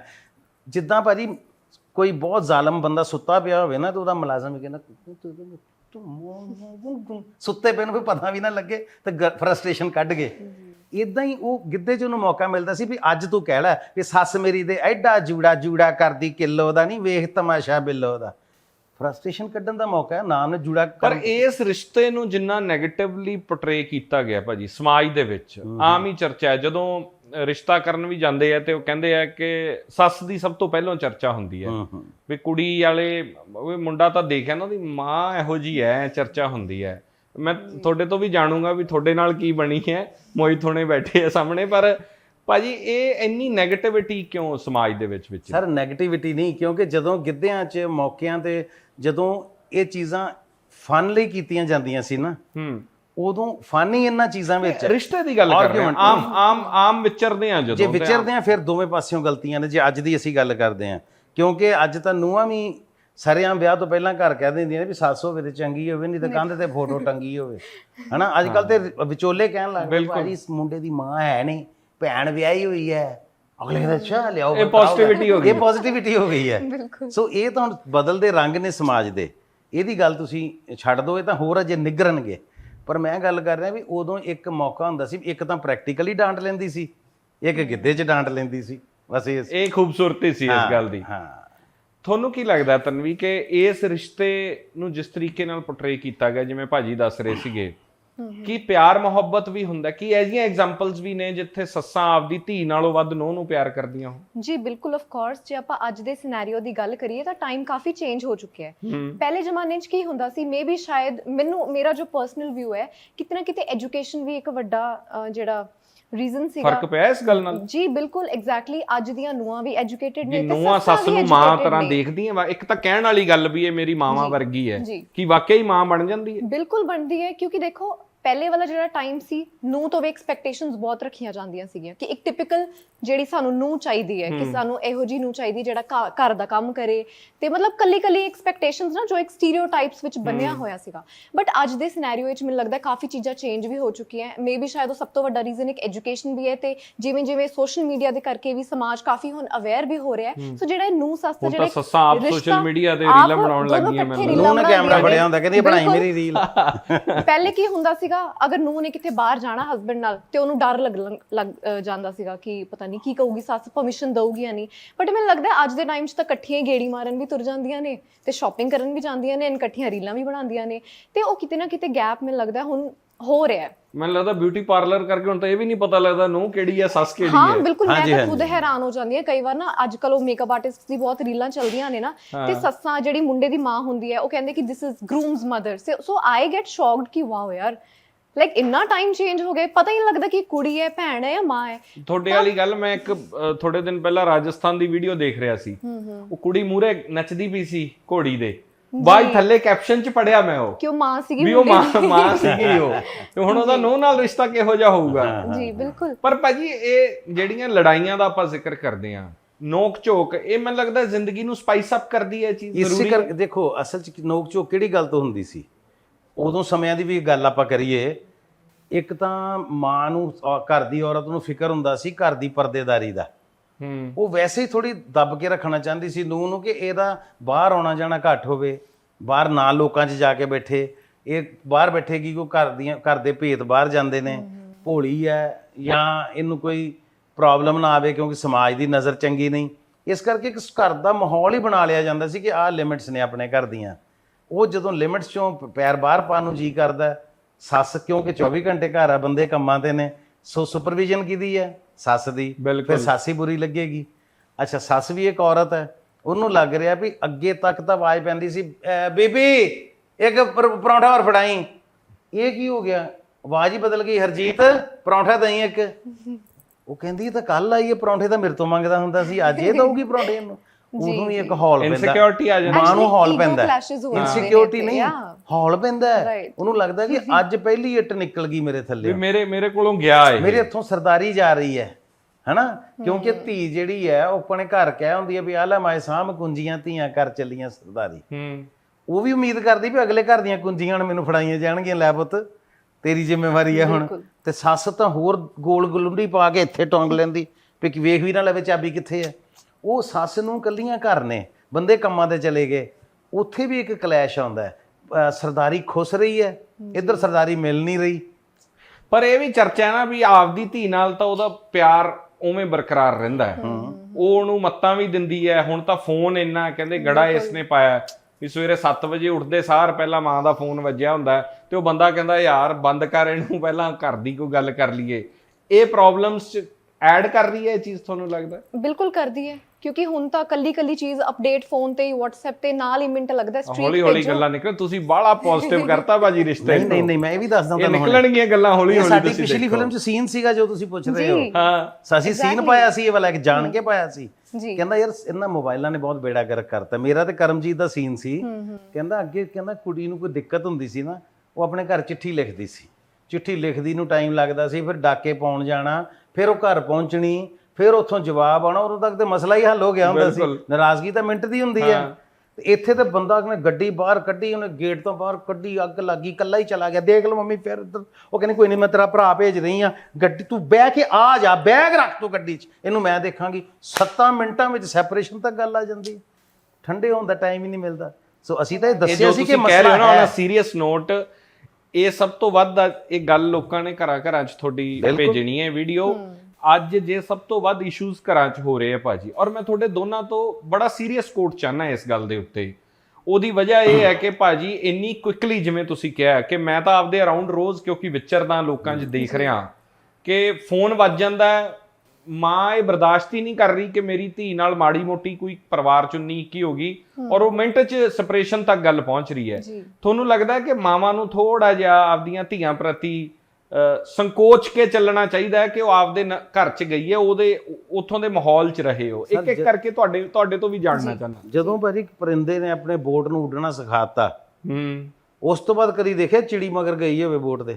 ਜਿੱਦਾਂ ਭਾਜੀ ਕੋਈ ਬਹੁਤ ਜ਼ਾਲਮ ਬੰਦਾ ਸੁੱਤਾ ਪਿਆ ਹੋਵੇ ਨਾ ਤੇ ਉਹਦਾ ਮੁਲਾਜ਼ਮ ਵੀ ਕਹਿੰਦਾ ਸੁੱਤੇ ਪਏ ਨੂੰ ਪਤਾ ਵੀ ਨਾ ਲੱਗੇ ਤੇ ਫਰਸਟ੍ਰੇਸ਼ਨ ਕੱਢ ਗਏ। ਇਦਾਂ ਹੀ ਉਹ ਗਿੱਧੇ 'ਚ ਉਹਨੂੰ ਮੌਕਾ ਮਿਲਦਾ ਸੀ ਵੀ ਅੱਜ ਤੂੰ ਕਹਿ ਲੈ ਵੀ ਸੱਸ ਮੇਰੀ ਦੇ ਐਡਾ ਜੂੜਾ ਜੂੜਾ ਕਰਦੀ ਕਿਲੋ ਦਾ ਨਹੀਂ ਵੇਖ ਤਮਾਸ਼ਾ ਬਿੱਲੋ ਦਾ। ਫਰਸਟ੍ਰੇਸ਼ਨ ਕੱਢਣ ਦਾ ਮੌਕਾ ਹੈ ਨਾਮ ਨੇ ਜੂੜਾ ਪਰ ਇਸ ਰਿਸ਼ਤੇ ਨੂੰ ਜਿੰਨਾ 네ਗੇਟਿਵਲੀ ਪੋਰਟਰੇ ਕੀਤਾ ਗਿਆ ਭਾਜੀ ਸਮਾਜ ਦੇ ਵਿੱਚ ਆਮ ਹੀ ਚਰਚਾ ਹੈ ਜਦੋਂ ਰਿਸ਼ਤਾ ਕਰਨ ਵੀ ਜਾਂਦੇ ਆ ਤੇ ਉਹ ਕਹਿੰਦੇ ਆ ਕਿ ਸੱਸ ਦੀ ਸਭ ਤੋਂ ਪਹਿਲਾਂ ਚਰਚਾ ਹੁੰਦੀ ਹੈ ਵੀ ਕੁੜੀ ਵਾਲੇ ਉਹ ਮੁੰਡਾ ਤਾਂ ਦੇਖਿਆ ਨਾ ਉਹਦੀ ਮਾਂ ਇਹੋ ਜੀ ਹੈ ਚਰਚਾ ਹੁੰਦੀ ਹੈ ਮੈਂ ਤੁਹਾਡੇ ਤੋਂ ਵੀ ਜਾਣੂੰਗਾ ਵੀ ਤੁਹਾਡੇ ਨਾਲ ਕੀ ਬਣੀ ਹੈ ਮੋਹਿਤ ਹੁਣੇ ਬੈਠੇ ਆ ਸਾਹਮਣੇ ਪਰ ਭਾਜੀ ਇਹ ਇੰਨੀ 네ਗੇਟਿਵਿਟੀ ਕਿਉਂ ਸਮਾਜ ਦੇ ਵਿੱਚ ਵਿੱਚ? ਸਰ 네ਗੇਟਿਵਿਟੀ ਨਹੀਂ ਕਿਉਂਕਿ ਜਦੋਂ ਗਿੱਧਿਆਂ 'ਚ ਮੌਕਿਆਂ ਤੇ ਜਦੋਂ ਇਹ ਚੀਜ਼ਾਂ ਫਨ ਲਈ ਕੀਤੀਆਂ ਜਾਂਦੀਆਂ ਸੀ ਨਾ ਹੂੰ। ਉਦੋਂ ਫਨ ਹੀ ਇਹਨਾਂ ਚੀਜ਼ਾਂ ਵਿੱਚ। ਰਿਸ਼ਤੇ ਦੀ ਗੱਲ ਕਰ ਰਹੇ ਹਾਂ। ਆਮ ਆਮ ਆਮ ਵਿਚਰਦੇ ਆ ਜੇ ਜਦੋਂ ਤੇ ਵਿਚਰਦੇ ਆ ਫਿਰ ਦੋਵੇਂ ਪਾਸਿਓਂ ਗਲਤੀਆਂ ਨੇ। ਜੇ ਅੱਜ ਦੀ ਅਸੀਂ ਗੱਲ ਕਰਦੇ ਆ ਕਿਉਂਕਿ ਅੱਜ ਤਾਂ ਨੂੰਹਾਂ ਵੀ ਸਰਿਆਂ ਵਿਆਹ ਤੋਂ ਪਹਿਲਾਂ ਘਰ ਕਹਿ ਦਿੰਦੀਆਂ ਨੇ ਵੀ ਸੱਸ ਹੋਵੇ ਤੇ ਚੰਗੀ ਹੋਵੇ ਨਹੀਂ ਤਾਂ ਕੰਧ ਤੇ ਫੋਟੋ ਟੰਗੀ ਹੋਵੇ। ਹਨਾ? ਅੱਜ ਕੱਲ ਤੇ ਵਿਚੋਲੇ ਕਹਿਣ ਲੱਗ ਪਏ ਭਾਜੀ ਇਸ ਮੁੰਡੇ ਦੀ ਮਾਂ ਹੈ ਨਹੀਂ ਭੈਣ ਵਿਆਹੀ ਹੋਈ ਹੈ। ਅਗਲੇ ਦਾ ਅੱਛਾ ਲਿਆਓ ਇਹ positivity ਹੋ ਗਈ ਇਹ ਪੋਜ਼ਿਟਿਵਿਟੀ ਹੋ ਗਈ ਹੈ। ਸੋ ਇਹ ਤਾਂ ਹੁਣ ਬਦਲਦੇ ਰੰਗ ਨੇ ਸਮਾਜ ਦੇ। ਇਹਦੀ ਗੱਲ ਤੁਸੀਂ ਛੱਡ ਦਿਓ ਇਹ ਤਾਂ ਹੋਰ ਅਜੇ ਨਿਗਰਨਗੇ। ਪਰ ਮੈਂ ਗੱਲ ਕਰ ਰਿਹਾ ਵੀ ਉਦੋਂ ਇੱਕ ਮੌਕਾ ਹੁੰਦਾ ਸੀ ਇੱਕ ਤਾਂ ਪ੍ਰੈਕਟੀਕਲੀ ਡਾਂਟ ਲੈਂਦੀ ਸੀ ਇੱਕ ਗਿੱਧੇ 'ਚ ਡਾਂਟ ਲੈਂਦੀ ਸੀ ਬਸ ਇਹ ਇਹ ਖੂਬਸੂਰਤੀ ਸੀ ਇਸ ਗੱਲ ਦੀ। ਹਾਂ। ਤੁਹਾਨੂੰ ਕੀ ਲੱਗਦਾ ਤਨਵੀ ਕਿ ਇਸ ਰਿਸ਼ਤੇ ਨੂੰ ਜਿਸ ਤਰੀਕੇ ਨਾਲ ਪੋਰਟਰੇ ਕੀਤਾ ਗਿਆ ਜਿਵੇਂ ਭਾਜੀ ਦੱਸ ਰਹੇ ਸੀਗੇ ਕੀ ਪਿਆਰ ਮੁਹੱਬਤ ਵੀ ਹੁੰਦਾ? ਕੀ ਐਸੀਆਂ ਐਗਜ਼ਾਮਪਲਸ ਵੀ ਨੇ ਜਿੱਥੇ ਸੱਸਾਂ ਆਪਦੀ ਧੀ ਨਾਲੋਂ ਵੱਧ ਨੂੰਹ ਨੂੰ ਪਿਆਰ ਕਰਦੀਆਂ ਹੋਣ? ਜੀ ਬਿਲਕੁਲ ਆਫ ਕੋਰਸ ਜੇ ਆਪਾਂ ਅੱਜ ਦੇ ਸਿਨੈਰੀਓ ਦੀ ਗੱਲ ਕਰੀਏ ਤਾਂ ਟਾਈਮ ਕਾਫੀ ਚੇਂਜ ਹੋ ਚੁੱਕਿਆ ਹੈ। ਪਹਿਲੇ ਜ਼ਮਾਨੇ 'ਚ ਕੀ ਹੁੰਦਾ ਸੀ ਮੇਬੀ ਸ਼ਾਇਦ ਮੈਨੂੰ ਮੇਰਾ ਜੋ ਪਰਸਨਲ ਵਿਊ ਹੈ ਕਿਤਨਾ ਕਿਤੇ ਐਜੂਕੇਸ਼ਨ ਵੀ ਇੱਕ ਵੱਡਾ ਜਿਹੜਾ ਰੀਜ਼ਨ ਸੀਗਾ। ਫ਼ਰਕ ਪਿਆ ਇਸ ਗੱਲ ਨਾਲ? ਜੀ ਬਿਲਕੁਲ ਐਗਜ਼ੈਕਟਲੀ ਅੱਜ ਦੀਆਂ ਨੂੰਹਾਂ ਵੀ ਐਜੂਕੇਟਿਡ ਨੇ ਤੇ ਨੂੰਹਾਂ ਸੱਸਾਂ ਨੂੰ ਮਾਂ ਤਰ੍ਹਾਂ। ਦੇਖਦੀਆਂ ਵਾ ਇੱਕ ਤਾਂ ਕਹਿਣ ਵਾਲੀ ਗੱਲ ਵੀ ਇਹ ਮੇਰੀ ਮਾਵਾਂ ਵਰਗੀ ਹੈ। ਕੀ ਵਾਕਈ ਮਾਂ ਬਣ ਜਾਂਦੀ ਹੈ। ਬਿਲਕੁਲ ਬਣਦੀ ਹੈ ਕਿਉਂਕਿ ਦੇਖੋ ਪਹਿਲੇ ਵਾਲਾ ਜਿਹੜਾ ਟਾਈਮ ਸੀ ਨੂੰ ਤੋਂ ਵੀ ਐਕਸਪੈਕਟੇਸ਼ਨਸ ਬਹੁਤ ਰੱਖੀਆਂ ਜਾਂਦੀਆਂ ਸੀਗੀਆਂ ਕਿ ਇੱਕ ਟਿਪੀਕਲ ਜਿਹੜੀ ਸਾਨੂੰ ਨੂੰ ਚਾਹੀਦੀ ਹੈ ਕਿ ਸਾਨੂੰ ਇਹੋ ਜੀ ਨੂੰ ਚਾਹੀਦੀ ਜਿਹੜਾ ਘਰ ਦਾ ਕੰਮ ਕਰੇ। ਤੇ ਮਤਲਬ ਕੱਲੀ ਕੱਲੀ ਐਕਸਪੈਕਟੇਸ਼ਨਸ ਨਾ ਜੋ ਇੱਕ ਸਟੀਰੀਓਟਾਈਪਸ ਵਿੱਚ ਬੰਨਿਆ ਹੋਇਆ ਸੀਗਾ। ਬਟ ਅੱਜ ਦੇ ਸਿਨੈਰੀਓ ਵਿੱਚ ਮੈਨੂੰ ਲੱਗਦਾ ਕਾਫੀ ਚੀਜ਼ਾਂ ਚੇਂਜ ਵੀ ਹੋ ਚੁੱਕੀਆਂ ਮੇਬੀ ਸ਼ਾਇਦ ਉਹ ਸਭ ਤੋਂ ਵੱਡਾ ਰੀਜ਼ਨ ਇੱਕ ਐਜੂਕੇਸ਼ਨ ਵੀ ਹੈ ਤੇ ਜਿਵੇਂ ਜਿਵੇਂ ਸੋਸ਼ਲ ਮੀਡੀਆ ਦੇ ਕਰਕੇ ਵੀ ਸਮਾਜ ਕਾਫੀ ਹੁਣ ਅਵੇਅਰ ਵੀ ਹੋ ਰਿਹਾ ਹੈ। ਸੋ ਜਿਹੜਾ ਨੂੰ ਸੱਸ ਜਿਹੜੇ ਸੱਸਾਂ ਆਪ social media ਤੇ ਰੀਲਾਂ ਬਣਾਉਣ ਲੱਗ ਦੋਨੋਂ ਗਈਆਂ ਇਕੱਠੇ ਮੈਨੂੰ। ਨੇ ਕੈਮਰਾ। ਫੜਿਆ ਹੁੰਦਾ ਕਹਿੰਦੀ ਬਣਾਈ। ਮੇਰੀ ਰੀਲ ਪਹਿਲੇ ਕੀ ਹੁੰਦਾ ਸੀਗਾ ਅਗਰ ਨੂੰਹ ਨੇ ਕਿਤੇ ਬਾਹਰ ਜਾਣਾ ਹਸਬੰਡ ਨਾਲ ਤੇ ਉਹਨੂੰ ਡਰ ਲੱਗ ਲੱਗ ਜਾਂਦਾ ਸੀਗਾ ਕਿ ਪਤਾ ਨਹੀਂ ਕੀ ਕਹੂਗੀ ਸੱਸ ਪਰਮਿਸ਼ਨ ਦਊਗੀ ਜਾਂ ਨਹੀਂ। ਬਟ ਮੈਨੂੰ ਲੱਗਦਾ ਅੱਜ ਦੇ ਟਾਈਮ 'ਚ ਤਾਂ ਇਕੱਠੀਆਂ ਗੇੜੀ ਮਾਰਨ ਵੀ ਤੁਰ ਜਾਂਦੀਆਂ ਨੇ ਤੇ ਸ਼ਾਪਿੰਗ ਕਰਨ ਵੀ ਜਾਂਦੀਆਂ ਨੇ ਇਕੱਠੀਆਂ ਰੀਲਾਂ ਵੀ ਬਣਾਉਂਦੀਆਂ ਨੇ। ਤੇ ਉਹ ਕਿਤੇ ਨਾ ਕਿਤੇ ਗੈਪ ਮੈਨੂੰ ਲੱਗਦਾ ਹੁਣ ਹੋ ਰਿਹਾ ਹੈ। ਮੈਨੂੰ ਲੱਗਦਾ ਬਿਊਟੀ ਪਾਰਲਰ ਕਰਕੇ ਹੁਣ ਤਾਂ ਇਹ ਵੀ ਨਹੀਂ ਪਤਾ ਲੱਗਦਾ ਨੂੰ ਕਿਹੜੀ ਹੈ ਸੱਸ ਕਿਹੜੀ ਹਾਂ ਹੈ। ਬਿਲਕੁਲ ਮੈਂ ਤਾਂ। ਖੁਦ ਹੈਰਾਨ ਹੋ ਜਾਂਦੀ ਹਾਂ। ਕਈ ਵਾਰ ਨਾ ਅੱਜ ਕੱਲ ਉਹ ਮੇਕਅਪ ਆਰਟਿਸਟ ਦੀ ਬਹੁਤ ਰੀਲਾਂ ਚੱਲਦੀਆਂ ਨੇ ਨਾ ਤੇ ਸੱਸਾਂ ਜਿਹੜੀ ਮੁੰਡੇ ਦੀ ਮਾਂ ਹੁੰਦੀ ਹੈ ਉਹ ਕਹਿੰਦੇ ਕਿ this is groom's mother so I get shocked ਕਿ ਵਾਓ ਯਾਰ ਲਾਈਕ ਇੰਨਾ ਟਾਈਮ ਚੇਂਜ ਹੋ ਗਿਆ ਪਤਾ ਹੀ ਨਹੀਂ ਲੱਗਦਾ ਕਿ ਕੁੜੀ ਹੈ ਭੈਣ ਹੈ ਜਾਂ ਮਾਂ ਹੈ। ਤੁਹਾਡੇ ਵਾਲੀ ਗੱਲ ਮੈਂ ਇੱਕ ਅ, ਥੋੜੇ ਦਿਨ ਪਹਿਲਾਂ ਰਾਜਸਥਾਨ ਦੀ ਵੀਡੀਓ ਦੇਖ ਰਿਹਾ ਸੀ। ਉਹ ਕੁੜੀ ਮੂਰੇ ਨੱਚਦੀ ਪਈ ਸੀ ਘੋੜੀ ਦੇ। ਬਾਈ ਥੱਲੇ ਕੈਪਸ਼ਨ ਚ ਪੜਿਆ ਮੈਂ ਉਹ। ਕਿ ਉਹ ਮਾਂ ਸੀਗੀ ਵੀ ਉਹ ਮੁੰਡੇ ਮਾਂ ਮਾਂ ਸੀਗੀ ਉਹ। ਤੇ ਹੁਣ ਉਹਦਾ ਨੂੰਹ ਨਾਲ ਰਿਸ਼ਤਾ ਕਿਹੋ ਜਿਹਾ ਹੋਊਗਾ। ਜੀ ਬਿਲਕੁਲ। ਪਰ ਭਾਜੀ ਇਹ ਜਿਹੜੀਆਂ ਲੜਾਈਆਂ ਦਾ ਆਪਾਂ ਜ਼ਿਕਰ ਕਰਦੇ ਆ ਨੋਕ ਝੋਕ ਇਹ ਮੈਨੂੰ ਲੱਗਦਾ ਜ਼ਿੰਦਗੀ ਨੂੰ ਸਪਾਈਸ ਅਪ ਕਰਦੀ ਹੈ ਇਹ ਚੀਜ਼ ਇਸੇ ਜ਼ਰੂਰੀ ਕਰਕੇ ਦੇਖੋ ਅਸਲ ਚ ਨੋਕ ਝੋਕ ਕਿਹੜੀ ਗੱਲ ਤੋਂ ਹੁੰਦੀ ਸੀ? ਉਦੋਂ ਸਮਿਆਂ ਦੀ ਵੀ ਗੱਲ ਆਪਾਂ ਕਰੀਏ ਇੱਕ ਤਾਂ ਮਾਂ ਨੂੰ ਔ- ਘਰ ਦੀ ਔਰਤ ਨੂੰ ਫਿਕਰ ਹੁੰਦਾ ਸੀ ਘਰ ਦੀ ਪਰਦੇਦਾਰੀ ਦਾ। ਹੂੰ। ਉਹ ਵੈਸੇ ਹੀ ਥੋੜੀ ਦੱਬ ਕੇ ਰੱਖਣਾ ਚਾਹੁੰਦੀ ਸੀ ਨੂੰਹ ਨੂੰ ਕਿ ਇਹਦਾ ਬਾਹਰ ਆਉਣਾ ਜਾਣਾ ਘੱਟ ਹੋਵੇ ਬਾਹਰ ਨਾ ਲੋਕਾਂ 'ਚ ਜਾ ਕੇ ਬੈਠੇ। ਇਹ ਬਾਹਰ ਬੈਠੇਗੀ ਕੋ ਘਰ ਦੀਆਂ ਘਰ ਦੇ ਭੇਤ ਬਾਹਰ ਜਾਂਦੇ ਨੇ। ਭੋਲੀ ਹੈ ਜਾਂ ਇਹਨੂੰ ਕੋਈ ਪ੍ਰੋਬਲਮ ਨਾ ਆਵੇ ਕਿਉਂਕਿ ਸਮਾਜ ਦੀ ਨਜ਼ਰ ਚੰਗੀ ਨਹੀਂ। ਇਸ ਕਰਕੇ ਇੱਕ ਘਰ ਦਾ ਮਾਹੌਲ ਹੀ ਬਣਾ ਲਿਆ ਜਾਂਦਾ ਸੀ ਕਿ ਆਹ ਲਿਮਿਟਸ ਨੇ ਆਪਣੇ ਘਰ ਦੀਆਂ। ਉਹ ਜਦੋਂ ਲਿਮਿਟਸ ਚੋਂ ਪੈਰ ਬਾਹਰ ਪਾਉਣ ਨੂੰ ਜੀ ਕਰਦਾ ਹੈ, ਸੱਸ ਕਿਉਂਕਿ 24 ਘੰਟੇ ਘਰ ਆ ਬੰਦੇ ਕੰਮਾਂ ਤੇ ਨੇ। ਸੋ ਸੁਪਰਵਿਜ਼ਨ ਕਿਹਦੀ ਹੈ? ਸੱਸ ਦੀ। ਫਿਰ ਸੱਸ ਹੀ ਬੁਰੀ ਲੱਗੇਗੀ। ਅੱਛਾ ਸੱਸ ਵੀ ਇੱਕ ਔਰਤ ਹੈ। ਉਹਨੂੰ ਲੱਗ ਰਿਹਾ ਵੀ ਅੱਗੇ ਤੱਕ ਤਾਂ ਆਵਾਜ਼ ਪੈਂਦੀ ਸੀ "ਅਹ ਬੀਬੀ ਇੱਕ ਪਰ- ਪਰੌਂਠਾ ਹੋਰ ਫੜਾਈ। ਇਹ ਕੀ ਹੋ ਗਿਆ? ਆਵਾਜ਼ ਹੀ ਬਦਲ ਗਈ ਹਰਜੀਤ ਪਰੌਂਠਾ ਦਈ ਇੱਕ। ਉਹ ਕਹਿੰਦੀ ਇਹ ਤਾਂ ਕੱਲ ਆਈ ਹੈ ਪਰੌਂਠੇ ਤਾਂ ਮੇਰੇ ਤੋਂ ਮੰਗਦਾ ਹੁੰਦਾ ਸੀ। ਅੱਜ ਇਹ ਦਊਗੀ ਪਰੌਂਠੇ ਇਹਨੂੰ? ਉਦੋਂ ਵੀ ਇੱਕ ਹੌਲ ਪੈਂਦਾ। ਇਨਸਿਕਿਉਰਿਟੀ ਆ ਜਾਂਦੀ। ਮਾਂ ਨੂੰ ਹੌਲ ਪੈਂਦਾ। ਹੋ ਇਨਸਿਕਿਉਰਿਟੀ ਨਹੀਂ. ਹੌਲ ਪੈਂਦਾ। ਹੈ। ਉਹਨੂੰ ਲੱਗਦਾ ਕਿ ਅੱਜ ਪਹਿਲੀ ਇੱਟ ਨਿਕਲ ਗਈ ਮੇਰੇ ਥੱਲੇ। ਵੀ ਮੇਰੇ ਮੇਰੇ ਕੋਲੋਂ ਗਿਆ ਇਹ। ਮੇਰੇ ਇੱਥੋਂ ਸਰਦਾਰੀ ਜਾ ਰਹੀ ਹੈ ਹਨਾ? ਕਿਉਂਕਿ ਧੀ ਜਿਹੜੀ ਹੈ ਉਹ ਆਪਣੇ ਘਰ ਕਹਿ ਹੁੰਦੀ ਹੈ ਵੀ ਆਹ ਲੈ ਮਾਏ ਸਾਹਮ ਕੁੰਜੀਆਂ ਧੀਆਂ ਕਰ ਚੱਲੀਆਂ ਸਰਦਾਰੀ। ਹੂੰ। ਉਹ ਵੀ ਉਮੀਦ ਕਰਦੀ ਵੀ ਅਗਲੇ ਘਰ ਦੀਆਂ ਕੁੰਜੀਆਂ ਮੈਨੂੰ ਫੜਾਈਆਂ ਜਾਣਗੀਆਂ ਲੈ ਪੁੱਤ ਤੇਰੀ ਜ਼ਿੰਮੇਵਾਰੀ ਹੈ ਹੁਣ। ਤੇ ਸੱਸ ਤਾਂ ਹੋਰ ਗੋਲ ਗਲੁੰਡੀ ਪਾ ਕੇ ਇੱਥੇ ਟੋਂਗ ਲੈਂਦੀ ਵੀ ਕਿ ਵੇਖ ਵੀ ਨਾ ਲਵੇ ਚਾਬੀ ਕਿੱਥੇ ਹੈ। ਉਹ ਸੱਸ ਨੂੰ ਕੱਲੀਆਂ ਘਰ ਨੇ ਬੰਦੇ ਕੰਮਾਂ ਤੇ ਚਲੇ ਗਏ। ਉੱਥੇ ਵੀ ਇੱਕ ਕਲੈਸ਼ ਆਉਂਦਾ ਸਰਦਾਰੀ ਖੁੱਸ ਰਹੀ ਹੈ ਇੱਧਰ ਸਰਦਾਰੀ ਮਿਲ ਨਹੀਂ ਰਹੀ। ਪਰ ਇਹ ਵੀ ਚਰਚਾ ਹੈ ਨਾ ਵੀ ਆਪਦੀ ਧੀ ਨਾਲ ਤਾਂ ਉਹਦਾ ਪਿਆਰ ਉਵੇਂ ਬਰਕਰਾਰ ਰਹਿੰਦਾ ਹੈ। ਉਹ ਉਹਨੂੰ ਮੱਤਾਂ ਵੀ ਦਿੰਦੀ ਹੈ ਹੁਣ ਤਾਂ ਫੋਨ ਇੰਨਾ ਕਹਿੰਦੇ ਗੜਾ ਇਸ ਨੇ ਪਾਇਆ ਵੀ ਸਵੇਰੇ 7 ਵਜੇ ਉੱਠਦੇ ਸਾਰ ਪਹਿਲਾਂ ਮਾਂ ਦਾ ਫੋਨ ਵੱਜਿਆ ਹੁੰਦਾ ਤੇ ਉਹ ਬੰਦਾ ਕਹਿੰਦਾ ਯਾਰ ਬੰਦ ਕਰ ਇਹਨੂੰ ਪਹਿਲਾਂ ਘਰ ਦੀ ਕੋਈ ਗੱਲ ਕਰ ਲਈਏ। ਇਹ ਪ੍ਰੋਬਲਮਸ ਚ ਐਡ ਕਰ ਰਹੀ ਹੈ ਇਹ ਚੀਜ਼ ਤੁਹਾਨੂੰ ਲੱਗਦਾ ਬਿਲਕੁਲ ਕਰਦੀ ਹੈ। ਕਿਉਂਕਿ ਹੁਣ ਤਾਂ ਕੱਲੀ ਕੱਲੀ ਚੀਜ਼ ਅਪਡੇਟ ਫੋਨ ਤੇ WhatsApp ਤੇ ਨਾਲ ਹੀ ਮਿੰਟ ਲੱਗਦਾ ਹੌਲੀ ਸਟ੍ਰੀਟ ਹੌਲੀ ਗੱਲਾਂ ਨਿਕਲ ਤੁਸੀਂ ਬਾਹਲਾ ਪੋਜ਼ਿਟਿਵ ਕਰਤਾ ਬਾਜੀ ਰਿਸ਼ਤੇ ਨਹੀਂ ਨਹੀਂ ਨਹੀਂ ਮੈਂ ਇਹ ਵੀ ਦੱਸਦਾ ਇਹ ਤੁਹਾਨੂੰ। ਨਿਕਲਣਗੀਆਂ ਗੱਲਾਂ ਹੌਲੀ ਹੌਲੀ ਸਾਡੀ ਪਿਛਲੀ। ਫਿਲਮ 'ਚ ਸੀਨ ਸੀਗਾ ਜੋ ਤੁਸੀਂ ਪੁੱਛ ਰਹੇ ਹੋ। ਹਾਂ। ਅਸੀਂ ਸੀਨ ਪਾਇਆ ਸੀ ਇਹ ਵਾਲਾ ਇੱਕ ਜਾਣ ਕੇ ਪਾਇਆ ਸੀ। ਕਹਿੰਦਾ ਯਾਰ ਇਹਨਾਂ ਮੋਬਾਈਲਾਂ ਨੇ ਬਹੁਤ ਬੇੜਾ ਗਰਕ ਕਰਤਾ। ਮੇਰਾ ਤੇ ਕਰਮਜੀਤ ਦਾ ਸੀਨ ਸੀ। ਕਹਿੰਦਾ ਅੱਗੇ ਕਹਿੰਦਾ ਕੁੜੀ ਨੂੰ ਕੋਈ ਦਿੱਕਤ ਹੁੰਦੀ ਸੀ ਨਾ ਉਹ ਆਪਣੇ ਘਰ ਚਿੱਠੀ ਲਿਖਦੀ ਸੀ। ਚਿੱਠੀ ਲਿਖਦੀ ਨੂੰ ਟਾਈਮ ਲੱਗਦਾ ਸੀ ਫਿਰ ਡਾਕੇ ਪਾਉਣ ਜਾਣਾ ਫਿਰ ਉਹ ਘਰ ਪਹੁੰਚਣੀ ਫਿਰ ਉੱਥੋਂ ਜਵਾਬ ਆਉਣਾ ਉਦੋਂ ਤੱਕ ਤੇ ਮਸਲਾ ਹੀ ਹੱਲ ਹੋ ਗਿਆ ਹੁੰਦਾ ਸੀ। ਨਾਰਾਜ਼ਗੀ ਤਾਂ ਮਿੰਟ ਦੀ ਹੁੰਦੀ ਹੈ। ਇੱਥੇ ਤੇ ਬੰਦਾ ਨੇ ਗੱਡੀ ਬਾਹਰ ਕੱਢੀ ਉਹਨੇ ਗੇਟ ਤੋਂ ਬਾਹਰ ਕੱਢੀ ਅੱਗ ਲੱਗੀ ਕੱਲਾ ਹੀ ਚਲਾ ਗਿਆ। ਦੇਖ ਲਓ ਮੰਮੀ ਫਿਰ ਉਹ ਕਹਿੰਦੀ ਕੋਈ ਨਹੀਂ ਮੈਂ ਤੇਰਾ ਭਰਾ ਭੇਜ ਰਹੀ ਆ ਗੱਡੀ ਤੂੰ ਬਹਿ ਕੇ ਆ ਜਾ ਬੈਗ ਰੱਖ ਤੂੰ ਗੱਡੀ 'ਚ। ਇਹਨੂੰ ਮੈਂ ਦੇਖਾਂਗੀ। 7 ਮਿੰਟਾਂ ਵਿੱਚ ਸੈਪਰੇਸ਼ਨ ਤੱਕ ਗੱਲ ਆ ਜਾਂਦੀ। ਠੰਡੇ ਹੋਣ ਦਾ ਟਾਈਮ ਹੀ ਨਹੀਂ ਮਿਲਦਾ। ਸੋ ਅਸੀਂ ਤਾਂ ਇਹ ਦੱਸਿਆ ਸੀ ਕਿ ਮਸਲਾ ਹੋ ਨਾ ਸੀਰੀਅਸ ਨੋਟ ਇਹ ਸਭ ਤੋਂ ਵੱਧ ਇਹ ਗੱਲ ਲੋਕਾਂ ਨੇ ਘਰਾਂ ਘਰਾਂ 'ਚ ਤੁਹਾਡੀ ਭੇਜਣੀ ਹੈ ਵੀਡੀਓ। ਅੱਜ ਜੇ ਸਭ ਤੋਂ ਵੱਧ ਇਸ਼ੂਜ਼ ਘਰਾਂ 'ਚ ਹੋ ਰਹੇ ਆ ਭਾਜੀ। ਔਰ ਮੈਂ ਤੁਹਾਡੇ ਦੋਨਾਂ ਤੋਂ ਬੜਾ ਸੀਰੀਅਸ ਕੋਟ ਚਾਹਨਾ ਇਸ ਗੱਲ ਦੇ ਉੱਤੇ। ਉਹਦੀ ਵਜ੍ਹਾ ਇਹ ਹੈ ਕਿ ਭਾਜੀ ਇੰਨੀ ਕੁਇਕਲੀ ਜਿਵੇਂ ਤੁਸੀਂ ਕਿਹਾ ਕਿ ਮੈਂ ਤਾਂ ਆਪਦੇ ਅਰਾਊਂਡ ਰੋਜ਼ ਕਿਉਂਕਿ ਵਿਚਰਦਾ ਲੋਕਾਂ 'ਚ ਦੇਖ ਰਿਹਾ ਕਿ ਫੋਨ ਵੱਜ ਜਾਂਦਾ ਹੈ ਮਾਂ ਇਹ ਬਰਦਾਸ਼ਤ ਹੀ ਨਹੀਂ ਕਰ ਰਹੀ ਕਿ ਮੇਰੀ ਧੀ ਨਾਲ ਮਾੜੀ ਮੋਟੀ ਕੋਈ ਪਰਿਵਾਰ ਚੁੰਨੀ ਕੀ ਹੋ ਗਈ। ਔਰ ਉਹ ਮਿੰਟ 'ਚ ਸੈਪਰੇਸ਼ਨ ਤੱਕ ਗੱਲ ਪਹੁੰਚ ਰਹੀ ਹੈ। ਤੁਹਾਨੂੰ ਲੱਗਦਾ ਹੈ ਕਿ ਮਾਵਾਂ ਨੂੰ ਥੋੜਾ ਜਿਹਾ ਆਪਦੀਆਂ ਧੀਆਂ ਪ੍ਰਤੀ ਸੰਕੋਚ ਕੇ ਚੱਲਣਾ ਚਾਹੀਦਾ ਹੈ ਕਿ ਉਹ ਆਪਦੇ ਘਰ 'ਚ ਗਈ ਹੈ ਉਹਦੇ ਉੱਥੋਂ ਦੇ ਮਾਹੌਲ 'ਚ ਰਹੇ ਹੋ ਇੱਕ ਇੱਕ ਕਰਕੇ ਤੁਹਾਡੇ ਤੁਹਾਡੇ ਤੋਂ ਵੀ ਜਾਣਨਾ ਚਾਹੁੰਦਾ। ਜਦੋਂ ਭਾਜੀ ਇੱਕ ਪਰਿੰਦੇ ਨੇ ਆਪਣੇ ਬੋਟ ਨੂੰ ਉੱਡਣਾ ਸਿਖਾਤਾ ਹੂੰ। ਉਸ ਤੋਂ ਬਾਅਦ ਕਦੀ ਦੇਖਿਆ ਚਿੜੀ ਮਗਰ ਗਈ ਹੋਵੇ ਬੋਟ ਤੇ?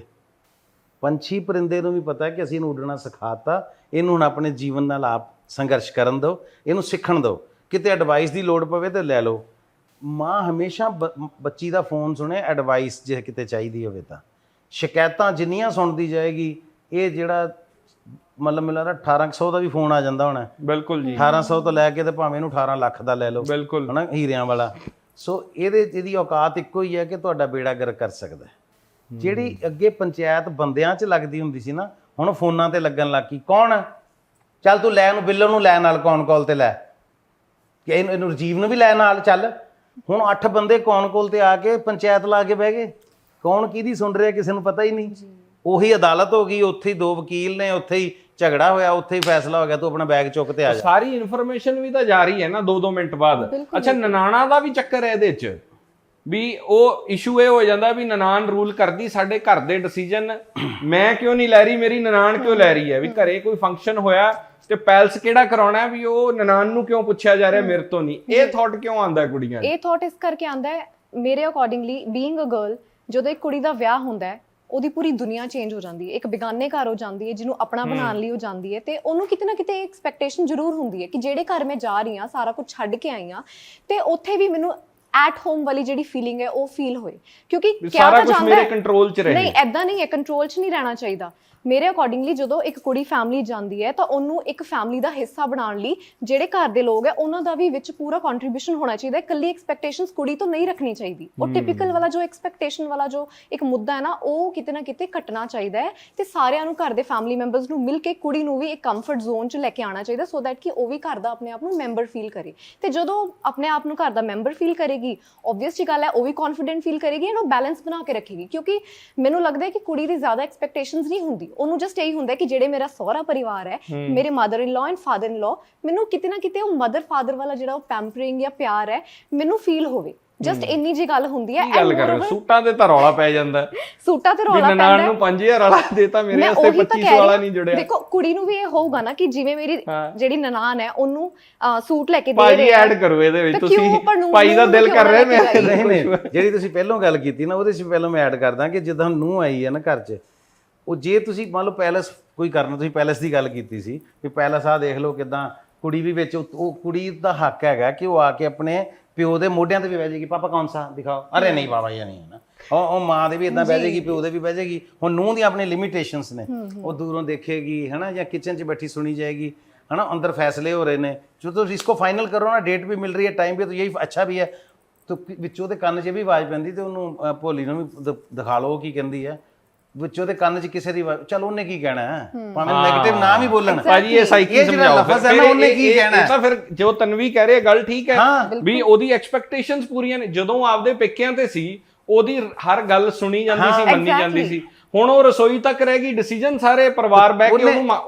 ਪੰਛੀ ਪਰਿੰਦੇ ਨੂੰ ਵੀ ਪਤਾ ਹੈ ਕਿ ਅਸੀਂ ਇਹਨੂੰ ਉੱਡਣਾ ਸਿਖਾਤਾ ਇਹਨੂੰ ਹੁਣ ਆਪਣੇ ਜੀਵਨ ਨਾਲ ਆਪ ਸੰਘਰਸ਼ ਕਰਨ ਦਿਓ ਇਹਨੂੰ ਸਿੱਖਣ ਦਿਓ। ਕਿਤੇ ਐਡਵਾਈਸ ਦੀ ਲੋੜ ਪਵੇ ਤੇ ਲੈ ਲਓ। ਮਾਂ ਹਮੇਸ਼ਾ ਬੱਚੀ ਦਾ ਫੋਨ ਸੁਣੇ ਐਡਵਾਈਸ ਜੇ ਕਿਤੇ ਚਾਹੀਦੀ ਹੋਵੇ ਤਾਂ। ਸ਼ਿਕਾਇਤਾਂ ਜਿੰਨੀਆਂ ਸੁਣਦੀ ਜਾਏਗੀ ਇਹ ਜਿਹੜਾ ਮਤਲਬ ਮਿਲਾ 1800 ਦਾ ਵੀ ਫੋਨ ਆ ਜਾਂਦਾ ਹੋਣਾ। ਬਿਲਕੁਲ ਜੀ। 1800 ਤੋਂ ਲੈ ਕੇ ਤੇ ਭਾਵੇਂ ਇਹਨੂੰ 18 ਲੱਖ ਦਾ ਲੈ ਲਓ। ਬਿਲਕੁਲ। ਹਨਾ ਹੀਰਿਆਂ ਵਾਲਾ। ਸੋ ਇਹਦੇ ਇਹਦੀ ਔਕਾਤ ਇੱਕੋ ਹੀ ਹੈ ਕਿ ਤੁਹਾਡਾ ਬੇੜਾ ਗਰ ਕਰ ਸਕਦਾ। ਜਿਹੜੀ ਅੱਗੇ ਪੰਚਾਇਤ ਬੰਦਿਆਂ 'ਚ ਲੱਗਦੀ ਹੁੰਦੀ ਸੀ ਨਾ ਹੁਣ ਫੋਨਾਂ ਤੇ ਲੱਗਣ ਲੱਗੀ ਕੌਣ? ਚੱਲ ਤੂੰ ਲੈ ਨੂੰ ਬਿੱਲੋ ਨੂੰ ਲੈ ਨਾਲ ਕੌਣ ਕਾਲ ਤੇ ਲੈ। ਕਿ ਇਹਨੂੰ ਰਜੀਵ ਨੂੰ ਵੀ ਲੈ ਨਾਲ ਚੱਲ। ਹੁਣ ਅੱਠ ਬੰਦੇ ਕੌਣ ਕੋਲ ਤੇ ਆ ਕੇ ਪੰਚਾਇਤ ਲਾ ਕੇ ਬਹਿ ਗਏ? ਕੌਣ ਕਿਹਦੀ ਸੁਣ ਰਿਹਾ ਕਿਸੇ ਨੂੰ ਪਤਾ ਹੀ ਨਹੀਂ। ਉਹੀ ਅਦਾਲਤ ਹੋ ਗਈ ਉੱਥੇ ਹੀ ਦੋ ਵਕੀਲ ਨੇ ਉੱਥੇ ਹੀ ਝਗੜਾ ਹੋਇਆ ਉੱਥੇ ਹੀ ਫੈਸਲਾ ਹੋ ਗਿਆ ਤੂੰ ਆਪਣਾ ਬੈਗ ਚੁੱਕ ਤੇ ਆ ਜਾ। ਸਾਰੀ ਇਨਫੋਰਮੇਸ਼ਨ ਵੀ ਤਾਂ ਜਾ ਰਹੀ ਹੈ ਨਾ 2-2 ਮਿੰਟ ਬਾਅਦ। ਅੱਛਾ ਨਨਾਣਾ ਦਾ ਵੀ ਚੱਕਰ ਹੈ ਇਹਦੇ 'ਚ ਵੀ ਉਹ ਇਸ਼ੂ ਇਹ ਹੋ ਜਾਂਦਾ ਵੀ ਨਨਾਣ ਰੂਲ ਕਰਦੀ ਸਾਡੇ ਘਰ ਦੇ ਡਿਸੀਜਨ ਮੈਂ ਕਿਉਂ ਨਹੀਂ ਲੈ ਰਹੀ ਮੇਰੀ ਨਨਾਣ ਕਿਉਂ ਲੈ ਰਹੀ ਹੈ? ਵੀ ਘਰੇ ਕੋਈ ਫੰਕਸ਼ਨ ਹੋਇਆ ਤੇ ਪੈਲਸ ਕਿਹੜਾ ਕਰਾਉਣਾ ਵੀ ਉਹ ਨਨਾਣ ਨੂੰ ਕਿਉਂ ਪੁੱਛਿਆ ਜਾ ਰਿਹਾ ਮੇਰੇ ਤੋਂ ਨਹੀਂ। ਇਹ ਥਾਟ ਕਿਉਂ ਆਂਦਾ ਕੁੜੀਆਂ? ਇਹ ਥਾਟ ਇਸ ਕਰਕੇ ਆਂਦਾ ਹੈ ਮੇਰੇ ਅਕੋਰਡਿੰਗਲੀ ਬੀਇੰਗ ਅ ਗਰਲ ਜਦੋਂ ਇੱਕ ਕੁੜੀ ਦਾ ਵਿਆਹ ਹੁੰਦਾ ਹੈ ਉਹਦੀ ਪੂਰੀ ਦੁਨੀਆ ਚੇਂਜ ਹੋ ਜਾਂਦੀ ਹੈ। ਇੱਕ ਬਿਗਾਨੇ ਘਰ ਹੋ ਜਾਂਦੀ ਹੈ ਜਿਹਨੂੰ ਆਪਣਾ ਬਣਾਉਣ ਲਈ ਹੋ ਜਾਂਦੀ ਹੈ ਤੇ ਉਹਨੂੰ ਕਿਤੇ ਨਾ ਕਿਤੇ ਐਕਸਪੈਕਟੇਸ਼ਨ ਜ਼ਰੂਰ ਹੁੰਦੀ ਹੈ ਕਿ ਜਿਹੜੇ ਘਰ ਮੈਂ ਜਾ ਰਹੀ ਹਾਂ ਸਾਰਾ ਕੁਝ ਛੱਡ ਕੇ ਆਈ ਹਾਂ ਤੇ ਉੱਥੇ ਵੀ ਮੈਨੂੰ ਐਟ ਹੋਮ ਵਾਲੀ ਜਿਹੜੀ ਫੀਲਿੰਗ ਹੈ ਉਹ ਫੀਲ ਹੋਏ। ਕਿਉਂਕਿ ਕਿਹਾ ਸਾਰਾ ਤਾਂ ਕੁਝ ਜਾਂਦਾ ਮੇਰੇ ਹੈ- ਕੰਟਰੋਲ 'ਚ ਰਹੇ। ਨਹੀਂ ਐਦਾਂ ਨਹੀਂ ਹੈ ਕੰਟਰੋਲ 'ਚ ਨਹੀਂ ਰਹਿਣਾ ਚਾਹੀਦਾ। ਮੇਰੇ ਅਕੋਰਡਿੰਗਲੀ ਜਦੋਂ ਇੱਕ ਕੁੜੀ ਫੈਮਿਲੀ ਜਾਂਦੀ ਹੈ ਤਾਂ ਉਹਨੂੰ ਇੱਕ ਫੈਮਿਲੀ ਦਾ ਹਿੱਸਾ ਬਣਾਉਣ ਲਈ ਜਿਹੜੇ ਘਰ ਦੇ ਲੋਕ ਹੈ ਉਹਨਾਂ ਦਾ ਵੀ ਵਿੱਚ ਪੂਰਾ ਕੰਟਰੀਬਿਊਸ਼ਨ ਹੋਣਾ ਚਾਹੀਦਾ ਹੈ। ਇਕੱਲੀ ਐਕਸਪੈਕਟੇਸ਼ਨਸ ਕੁੜੀ ਤੋਂ ਨਹੀਂ ਰੱਖਣੀ ਚਾਹੀਦੀ। ਉਹ ਟਿਪੀਕਲ ਵਾਲਾ ਜੋ ਐਕਸਪੈਕਟੇਸ਼ਨ ਵਾਲਾ ਜੋ ਇੱਕ ਮੁੱਦਾ ਹੈ ਨਾ ਉਹ ਕਿਤੇ ਨਾ ਕਿਤੇ ਕੱਟਣਾ ਚਾਹੀਦਾ ਹੈ ਤੇ ਸਾਰਿਆਂ ਨੂੰ ਘਰ ਦੇ ਫੈਮਿਲੀ ਮੈਂਬਰਸ ਨੂੰ ਮਿਲ ਕੇ ਕੁੜੀ ਨੂੰ ਵੀ ਇੱਕ ਕੰਫਰਟ ਜ਼ੋਨ 'ਚ ਲੈ ਕੇ ਆਉਣਾ ਚਾਹੀਦਾ ਸੋ ਦੈਟ ਕਿ ਉਹ ਵੀ ਘਰ ਦਾ ਆਪਣੇ ਆਪ ਨੂੰ ਮੈਂਬਰ ਫੀਲ ਕਰੇ। ਤੇ ਜਦੋਂ ਆਪਣੇ ਆਪ ਨੂੰ ਘਰ ਦਾ ਮੈਂਬਰ ਫੀਲ ਕਰੇਗੀ ਆਬਵੀਅਸ ਜੀ ਗੱਲ ਹੈ ਉਹ ਵੀ ਕੌਨਫੀਡੈਂਟ ਫੀਲ ਕਰੇਗੀ ਐਂਡ ਉਹ ਬੈਲੈਂਸ ਬਣਾ ਕੇ ਰੱਖੇਗੀ। ਕਿਉਂਕਿ ਮੈਨੂੰ ਲੱਗਦਾ ਹੈ ਕਿ ਕੁੜੀ ਦੀ ਜ਼ਿਆਦਾ ਐਕਸਪੈਕਟੇਸ਼ਨਸ ਨਹੀਂ ਹੁੰਦੀ। ਉਹਨੂੰ ਜਸਟ ਇਹੀ ਹੁੰਦਾ ਹੈ ਕਿ ਜਿਹੜੇ ਮੇਰਾ ਸਹੁਰਾ ਪਰਿਵਾਰ ਹੈ ਮੇਰੇ mother in law and father ਇਨ ਲਾ ਮੈਨੂੰ ਕਿਤੇ ਨਾ ਕਿਤੇ ਉਹ ਮਦਰ ਫਾਦਰ ਵਾਲਾ ਜਿਹੜਾ ਉਹ ਪੈਂਪਰਿੰਗ ਜਾਂ ਪਿਆਰ ਹੈ ਮੈਨੂੰ ਫੀਲ ਹੋਵੇ। ਜਸਟ ਇੰਨੀ ਜੀ ਗੱਲ ਹੁੰਦੀ ਹੈ ਗੱਲ ਕਰ ਹੋ? ਸੂਟਾਂ ਤੇ ਤਾਂ ਰੌਲਾ ਪੈ ਜਾਂਦਾ ਹੈ। ਸੂਟਾਂ ਤੇ ਰੌਲਾ ਪੈਂਦਾ ਨਨਾਣ ਹੈ। ਨੂੰ 5000 ਵਾਲਾ ਦੇਤਾ ਮੇਰੇ ਵਾਸਤੇ ਉਹੀ ਤਾਂ 2500 ਕਹਿ ਵਾਲਾ ਨਹੀਂ ਜੁੜਿਆ। ਦੇਖੋ ਕੁੜੀ ਨੂੰ ਵੀ ਇਹ ਹੋਊਗਾ ਨਾ ਕਿ ਜਿਵੇਂ ਮੇਰੀ ਹਾਂ। ਜਿਹੜੀ ਨਨਾਣ ਹੈ ਉਹਨੂੰ ਸੂਟ ਲੈ ਕੇ ਦੇ ਰਹੇ ਆ ਐਡ ਕਰੋ ਇਹਦੇ ਵਿੱਚ ਤੁਸੀਂ। ਭਾਈ ਦਾ ਦਿਲ ਕਰ ਰਿਹਾ ਮੈਂ ਨਹੀਂ ਨਹੀਂ ਜਿਹੜੀ ਤੁਸੀਂ ਪਹਿਲਾਂ ਗੱਲ ਕੀਤੀ ਨਾ ਉਹਦੇ 'ਚ ਪਹਿਲਾਂ ਮੈਂ ਐਡ ਕਰਦਾ ਕਿ ਜਦੋਂ ਨੂੰ ਆਈ ਹੈ ਨਾ ਘਰ 'ਚ ਉਹ ਜੇ ਤੁਸੀਂ ਮੰਨ ਲਓ ਪੈਲਸ ਕੋਈ ਕਰਨਾ ਤੁਸੀਂ ਪੈਲਸ ਦੀ ਗੱਲ ਕੀਤੀ ਸੀ ਵੀ ਪੈਲਸ ਆ ਦੇਖ ਲਓ ਕਿਦਾਂ ਕੁੜੀ ਵੀ ਵਿੱਚ ਉਹ ਕੁੜੀ ਦਾ ਹੱਕ ਹੈਗਾ ਕਿ ਉਹ ਆ ਕੇ ਆਪਣੇ ਪਿਓ ਦੇ ਮੋਢਿਆਂ ਤੇ ਵੀ ਬਹਿ ਜਾਏਗੀ ਪਾਪਾ ਕੌਣ ਸਾ? ਦਿਖਾਓ। ਅਰੇ ਨਹੀਂ ਬਾਬਾ ਇਹ ਨਹੀਂ ਹੈ ਨਾ। ਉਹ ਉਹ ਮਾਂ ਦੇ ਵੀ ਇਦਾਂ ਬਹਿ ਜਾਏਗੀ ਪਿਓ ਦੇ ਵੀ ਬਹਿ ਜਾਏਗੀ। ਹੁਣ ਨੂੰਹ ਦੀ ਆਪਣੀ ਲਿਮਿਟੇਸ਼ਨਸ ਨੇ। ਉਹ ਦੂਰੋਂ ਦੇਖੇਗੀ ਹਨਾ ਜਾਂ ਕਿਚਨ 'ਚ ਬੈਠੀ ਸੁਣੀ ਜਾਏਗੀ ਹਨਾ ਅੰਦਰ ਫੈਸਲੇ ਹੋ ਰਹੇ ਨੇ। ਜੋ ਤੁਸੀਂ ਇਸਕੋ ਫਾਈਨਲ ਕਰੋ ਨਾ ਡੇਟ ਵੀ ਮਿਲ ਰਹੀ ਹੈ ਟਾਈਮ ਵੀ ਤਾਂ ਯਹੀ ਅੱਛਾ ਵੀ ਹੈ। ਤੋ ਵਿੱਚੋਂ ਦੇ ਕੰਨ 'ਚ ਵੀ ਆਵਾਜ਼ ਪੈਂਦੀ ਤੇ ਉਹਨੂੰ ਭੋਲੀ ਨੂੰ ਵੀ ਦਿਖਾ ਲਓ ਕੀ ਕਹਿੰਦੀ ਹੈ। ਵਿੱਚੋਂ ਦੇ ਕੰਨ 'ਚ ਕਿਸੇ ਦੀ ਆਵਾਜ਼ ਚਲ ਉਹਨੇ ਕੀ ਕਹਿਣਾ? ਹੈ। ਭਾਵੇਂ ਨੈਗੇਟਿਵ ਨਾ ਵੀ ਬੋਲਣ। ਭਾਜੀ ਇਹ ਸਾਈਕਲ ਇਹ ਜਿਹੜਾ ਸਮਝਾਓ ਲਫ਼ਜ਼ ਹੈ ਫਿਰ ਨਾ, ਉਹਨੇ ਕੀ ਇਹ- ਕਹਿਣਾ? ਇਹ ਤਾਂ ਫਿਰ ਜੋ ਤਨਵੀ ਕਹਿ ਰਹੀ ਹੈ ਗੱਲ ਠੀਕ ਹੈ ਹਾਂ, ਵੀ ਉਹਦੀ ਐਕਸਪੈਕਟੇਸ਼ਨਸ ਪੂਰੀਆਂ ਨੇ। ਜਦੋਂ ਆਪਦੇ ਪੇਕਿਆਂ ਤੇ ਸੀ ਉਹਦੀ ਹਰ ਗੱਲ ਸੁਣੀ ਜਾਂਦੀ ਸੀ ਮੰਨੀ ਜਾਂਦੀ ਸੀ। ਹੁਣ ਉਹ ਰਸੋਈ ਤੱਕ ਰਹਿ ਗਈ ਡਿਸੀਜਨ ਸਾਰੇ ਪਰਿਵਾਰ ਬਹਿ ਕੇ ਉਹਨੇ- ਉਹਨੂੰ ਮਾ-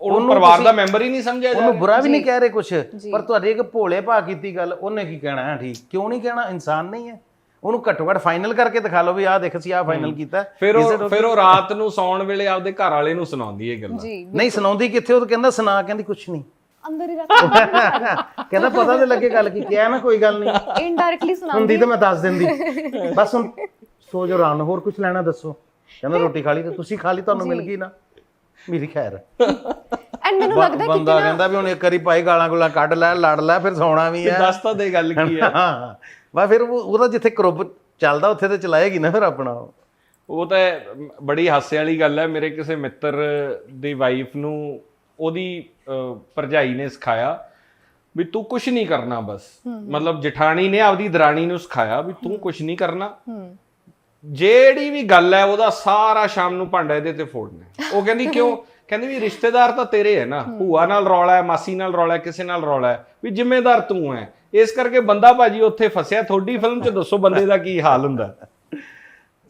ਉਹਨੂੰ ਪਰਿਵਾਰ ਦਾ ਮੈਂਬਰ ਹੀ ਨਹੀਂ ਸਮਝਿਆ ਜਾ ਉਹਨੂੰ ਬੁਰਾ ਵੀ ਨਹੀਂ ਕਹਿ ਰਹੇ ਕੁਛ। ਪਰ ਤੁਹਾਡੇ ਇੱਕ ਭੋਲੇ ਭਾ ਕੀਤੀ ਗੱਲ ਉਹਨੇ ਕੀ ਕਹਿਣਾ ਹੈ ਠੀਕ? ਕਿਉਂ ਨਹੀਂ ਕਹਿਣਾ? ਇਨਸਾਨ ਨਹੀਂ ਹੈ। ਉਹਨੂੰ ਘੱਟੋ ਘੱਟ ਫਾਈਨਲ ਕਰਕੇ ਦਿਖਾ ਲਓ ਵੀ ਆਹ ਦੇਖ ਅਸੀਂ ਆਹ ਫਾਈਨਲ ਕੀਤਾ। ਫਿਰ ਉਹ ਫਿਰ ਉਹ ਰਾਤ ਨੂੰ ਸੌਣ ਵੇਲੇ ਆਪਦੇ ਘਰ ਵਾਲੇ ਨੂੰ ਸੁਣਾਉਂਦੀ ਇਹ ਗੱਲਾਂ। ਨਹੀਂ ਸੁਣਾਉਂਦੀ ਕਿੱਥੇ? ਉਹ ਕਹਿੰਦਾ ਸੁਣਾ ਕਹਿੰਦੀ ਕੁਛ ਨਹੀਂ। ਅੰਦਰ ਹੀ ਰੱਖ ਕਹਿੰਦਾ ਪਤਾ ਤੇ ਲੱਗੇ ਗੱਲ ਕੀ ਕਿਹਾ ਨਾ ਕੋਈ ਗੱਲ ਨਹੀਂ। ਇਨਡਾਇਰੈਕਟਲੀ ਸੁਣਾਉਂਦੀ। ਹੁੰਦੀ ਤਾਂ ਮੈਂ ਦੱਸ ਦਿੰਦੀ। ਬਸ ਹੁਣ ਸੋ ਜੋ ਨਾਲ ਹੋਰ ਕੁਝ ਲੈਣਾ ਦੱਸੋ। ਕਹਿੰਦਾ ਰੋਟੀ ਖਾ ਲਈ ਤੇ ਤੁਸੀਂ ਖਾ ਲਈ ਤੁਹਾਨੂੰ ਮਿਲ ਗਈ ਨਾ। ਮੇਰੀ ਖੈਰ। ਐਂਡ ਮੈਨੂੰ ਲੱਗਦਾ ਕਿ ਬੰਦਾ ਕਹਿੰਦਾ ਵੀ ਹੁਣ ਇੱਕ ਵਾਰੀ ਭਾਈ ਗਾਲਾਂ ਗੁਲਾਂ ਕੱਢ ਲੈ ਲੜ ਲੈ ਫਿਰ ਸੌਣਾ ਵੀ ਹੈ। ਦੱਸ ਤਾਂ ਦੇ ਗੱਲ ਕੀ ਹੈ। ਹਾਂ। ਵਾ ਫਿਰ ਉਹ- ਉਹਦਾ ਜਿੱਥੇ ਕਰੁੱਬ ਚੱਲਦਾ ਉੱਥੇ ਤੇ ਚਲਾਏਗੀ ਨਾ ਫਿਰ ਆਪਣਾ ਉਹ। ਤਾਂ ਬੜੀ ਹਾਸੇ ਵਾਲੀ ਗੱਲ ਹੈ। ਮੇਰੇ ਕਿਸੇ ਮਿੱਤਰ ਦੀ ਵਾਈਫ ਨੂੰ ਉਹਦੀ ਅਹ, ਭਰਜਾਈ ਨੇ ਸਿਖਾਇਆ ਵੀ ਤੂੰ ਕੁਝ ਨਹੀਂ ਕਰਨਾ ਬਸ। ਮਤਲਬ ਜਠਾਣੀ ਨੇ ਆਪਦੀ ਦਰਾਣੀ ਨੂੰ ਸਿਖਾਇਆ ਵੀ ਤੂੰ ਕੁਝ ਨਹੀਂ ਕਰਨਾ। ਜਿਹੜੀ ਵੀ ਗੱਲ ਹੈ ਉਹਦਾ ਸਾਰਾ ਸ਼ਾਮ ਨੂੰ ਭਾਂਡਾ ਇਹਦੇ ਤੇ ਫੋੜਨਾ। ਉਹ ਕਹਿੰਦੀ ਕਿਉਂ? ਕਹਿੰਦੀ ਵੀ ਰਿਸ਼ਤੇਦਾਰ ਤਾਂ ਤੇਰੇ ਹੈ ਨਾ। ਭੂਆ ਨਾਲ ਰੌਲਾ ਹੈ ਮਾਸੀ ਨਾਲ ਰੌਲਾ ਹੈ ਕਿਸੇ ਨਾਲ ਰੌਲਾ ਹੈ। ਵੀ ਜ਼ਿੰਮੇਦਾਰ ਤੂੰ ਹੈ। ਇਸ ਕਰਕੇ ਬੰਦਾ ਭਾਜੀ ਉੱਥੇ ਫਸਿਆ। ਤੁਹਾਡੀ ਫਿਲਮ 'ਚ ਦੱਸੋ ਬੰਦੇ ਦਾ ਕੀ ਹਾਲ ਹੁੰਦਾ?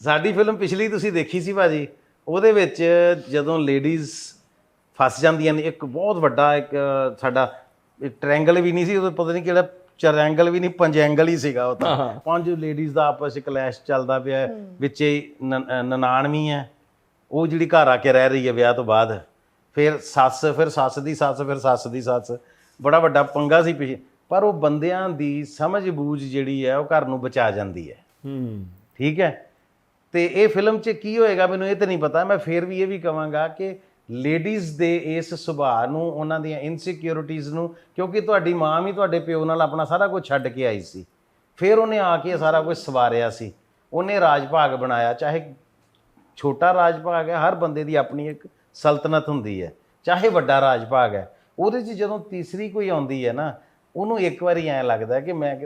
ਸਾਡੀ ਫਿਲਮ ਪਿਛਲੀ ਤੁਸੀਂ ਦੇਖੀ ਸੀ ਭਾਜੀ। ਉਹਦੇ ਵਿੱਚ ਜਦੋਂ ਲੇਡੀਜ਼ ਫਸ ਜਾਂਦੀਆਂ ਨੇ ਇੱਕ ਬਹੁਤ ਵੱਡਾ ਇੱਕ ਸਾਡਾ ਟ੍ਰਾਇੰਗਲ ਵੀ ਨਹੀਂ ਸੀ ਉਹ ਪਤਾ ਨਹੀਂ ਕਿਹੜਾ ਚਰੈਂਗਲ ਵੀ ਨਹੀਂ ਪੰਜੈਂਗਲ ਹੀ ਸੀਗਾ ਉਹ ਤਾਂ। ਪੰਜ ਲੇਡੀਜ਼ ਦਾ ਆਪਸ ਵਿੱਚ ਕਲੈਸ਼ ਚੱਲਦਾ ਪਿਆ। ਵਿੱਚੇ ਹੀ ਨ- ਅ, ਨਨਾਣ ਵੀ ਹੈ। ਉਹ ਜਿਹੜੀ ਘਰ ਆ ਕੇ ਰਹਿ ਰਹੀ ਹੈ ਵਿਆਹ ਤੋਂ ਬਾਅਦ। ਫਿਰ ਸੱਸ ਫਿਰ ਸੱਸ ਦੀ ਸੱਸ ਫਿਰ ਸੱਸ ਦੀ ਸੱਸ। ਬੜਾ ਵੱਡਾ ਪੰਗਾ ਸੀ ਪਿਛੇ ਪਰ ਉਹ ਬੰਦਿਆਂ ਦੀ ਸਮਝ ਬੂਝ ਜਿਹੜੀ ਹੈ ਉਹ ਘਰ ਨੂੰ ਬਚਾ ਜਾਂਦੀ ਹੈ। ਹੂੰ। ਠੀਕ ਹੈ? ਤੇ ਇਹ ਫਿਲਮ 'ਚ ਕੀ ਹੋਏਗਾ ਮੈਨੂੰ ਇਹ ਤਾਂ ਨਹੀਂ ਪਤਾ ਮੈਂ ਫੇਰ ਵੀ ਇਹ ਵੀ ਕਹਾਂਗਾ ਕਿ ਲੇਡੀਜ਼ ਦੇ ਇਸ ਸੁਭਾਅ ਨੂੰ ਉਹਨਾਂ ਦੀਆਂ ਇਨਸਿਕਿਉਰਿਟੀਜ਼ ਨੂੰ ਕਿਉਂਕਿ ਤੁਹਾਡੀ ਮਾਂ ਵੀ ਤੁਹਾਡੇ ਪਿਓ ਨਾਲ ਆਪਣਾ ਸਾਰਾ ਕੁਝ ਛੱਡ ਕੇ ਆਈ ਸੀ। ਫਿਰ ਉਹਨੇ ਆ ਕੇ ਸਾਰਾ ਕੁਝ ਸਵਾਰਿਆ ਸੀ। ਉਹਨੇ ਰਾਜ ਭਾਗ ਬਣਾਇਆ ਚਾਹੇ ਛੋਟਾ ਰਾਜ ਭਾਗ ਹੈ ਹਰ ਬੰਦੇ ਦੀ ਆਪਣੀ ਇੱਕ ਸਲਤਨਤ ਹੁੰਦੀ ਹੈ। ਚਾਹੇ ਵੱਡਾ ਰਾਜ ਭਾਗ ਹੈ ਉਹਦੇ 'ਚ ਜਦੋਂ ਤੀਸਰੀ ਕੋਈ ਆਉਂਦੀ ਹੈ ਨਾ ਉਹਨੂੰ ਇੱਕ ਵਾਰੀ ਐਂ ਲੱਗਦਾ ਕਿ ਮੈਂ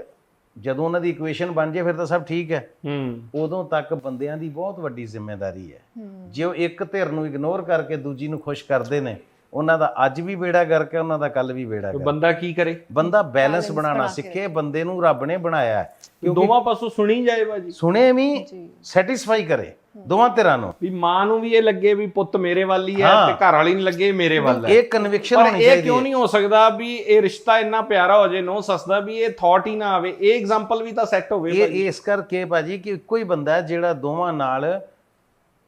ਜਦੋਂ ਉਹਨਾਂ ਦੀ ਇਕੁਏਸ਼ਨ ਬਣ ਜੇ ਫਿਰ ਤਾਂ ਸਭ ਠੀਕ ਹੈ। ਹੂੰ। ਉਦੋਂ ਤੱਕ ਬੰਦਿਆਂ ਦੀ ਬਹੁਤ ਵੱਡੀ ਜ਼ਿੰਮੇਵਾਰੀ ਹੈ। ਜੇ ਉਹ ਇੱਕ ਧਿਰ ਨੂੰ ਇਗਨੋਰ ਕਰਕੇ ਦੂਜੀ ਨੂੰ ਖੁਸ਼ ਕਰਦੇ ਨੇ ਉਹਨਾਂ ਦਾ ਅੱਜ ਵੀ ਬੇੜਾ ਕਰਕੇ ਉਹਨਾਂ ਦਾ ਕੱਲ ਵੀ ਬੇੜਾ ਤੇ ਕਰ ਬੰਦਾ ਕੀ ਕਰੇ? ਬੰਦਾ ਬੈਲੈਂਸ ਬਣਾਉਣਾ ਸਿੱਖੇ ਬੰਦੇ ਨੂੰ ਰੱਬ ਨੇ ਬਣਾਇਆ ਹੈ। ਦੋਵਾਂ ਪਾਸੋਂ ਸੁਣੀ ਜਾਏ ਬਾਜੀ। ਸੁਣੇ ਵੀ ਸੈਟੀਸਫਾਈ ਕਰੇ ਦੋਵਾਂ ਧਿਰਾਂ ਨੂੰ। ਵੀ ਮਾਂ ਨੂੰ ਵੀ ਇਹ ਲੱਗੇ ਵੀ ਪੁੱਤ ਮੇਰੇ ਵੱਲ ਹੀ। ਤੇ ਘਰ ਵਾਲੀ ਨੂੰ ਲੱਗੇ ਮੇਰੇ ਵੱਲ ਹੈ। ਇਹ ਕਨਵਿਕਸ਼ਨ ਪਰ ਹੋਣੀ ਇਹ ਚਾਹੀਦੀ ਕਿਉਂ ਹੈ। ਨਹੀਂ ਹੋ ਸਕਦਾ ਵੀ ਇਹ ਰਿਸ਼ਤਾ ਇੰਨਾ ਪਿਆਰਾ ਹੋ ਜੇ ਨੋ ਸਸਦਾ ਵੀ ਇਹ ਥਾਟ ਹੀ ਨਾ ਆਵੇ? ਇਹ ਐਗਜ਼ਾਮਪਲ ਵੀ ਤਾਂ ਸੈੱਟ ਹੋਵੇ ਇਹ ਇਸ ਕਰਕੇ ਭਾਜੀ ਕਿ ਇੱਕੋ ਹੀ ਬੰਦਾ ਹੈ ਜਿਹੜਾ ਦੋਵਾਂ ਨਾਲ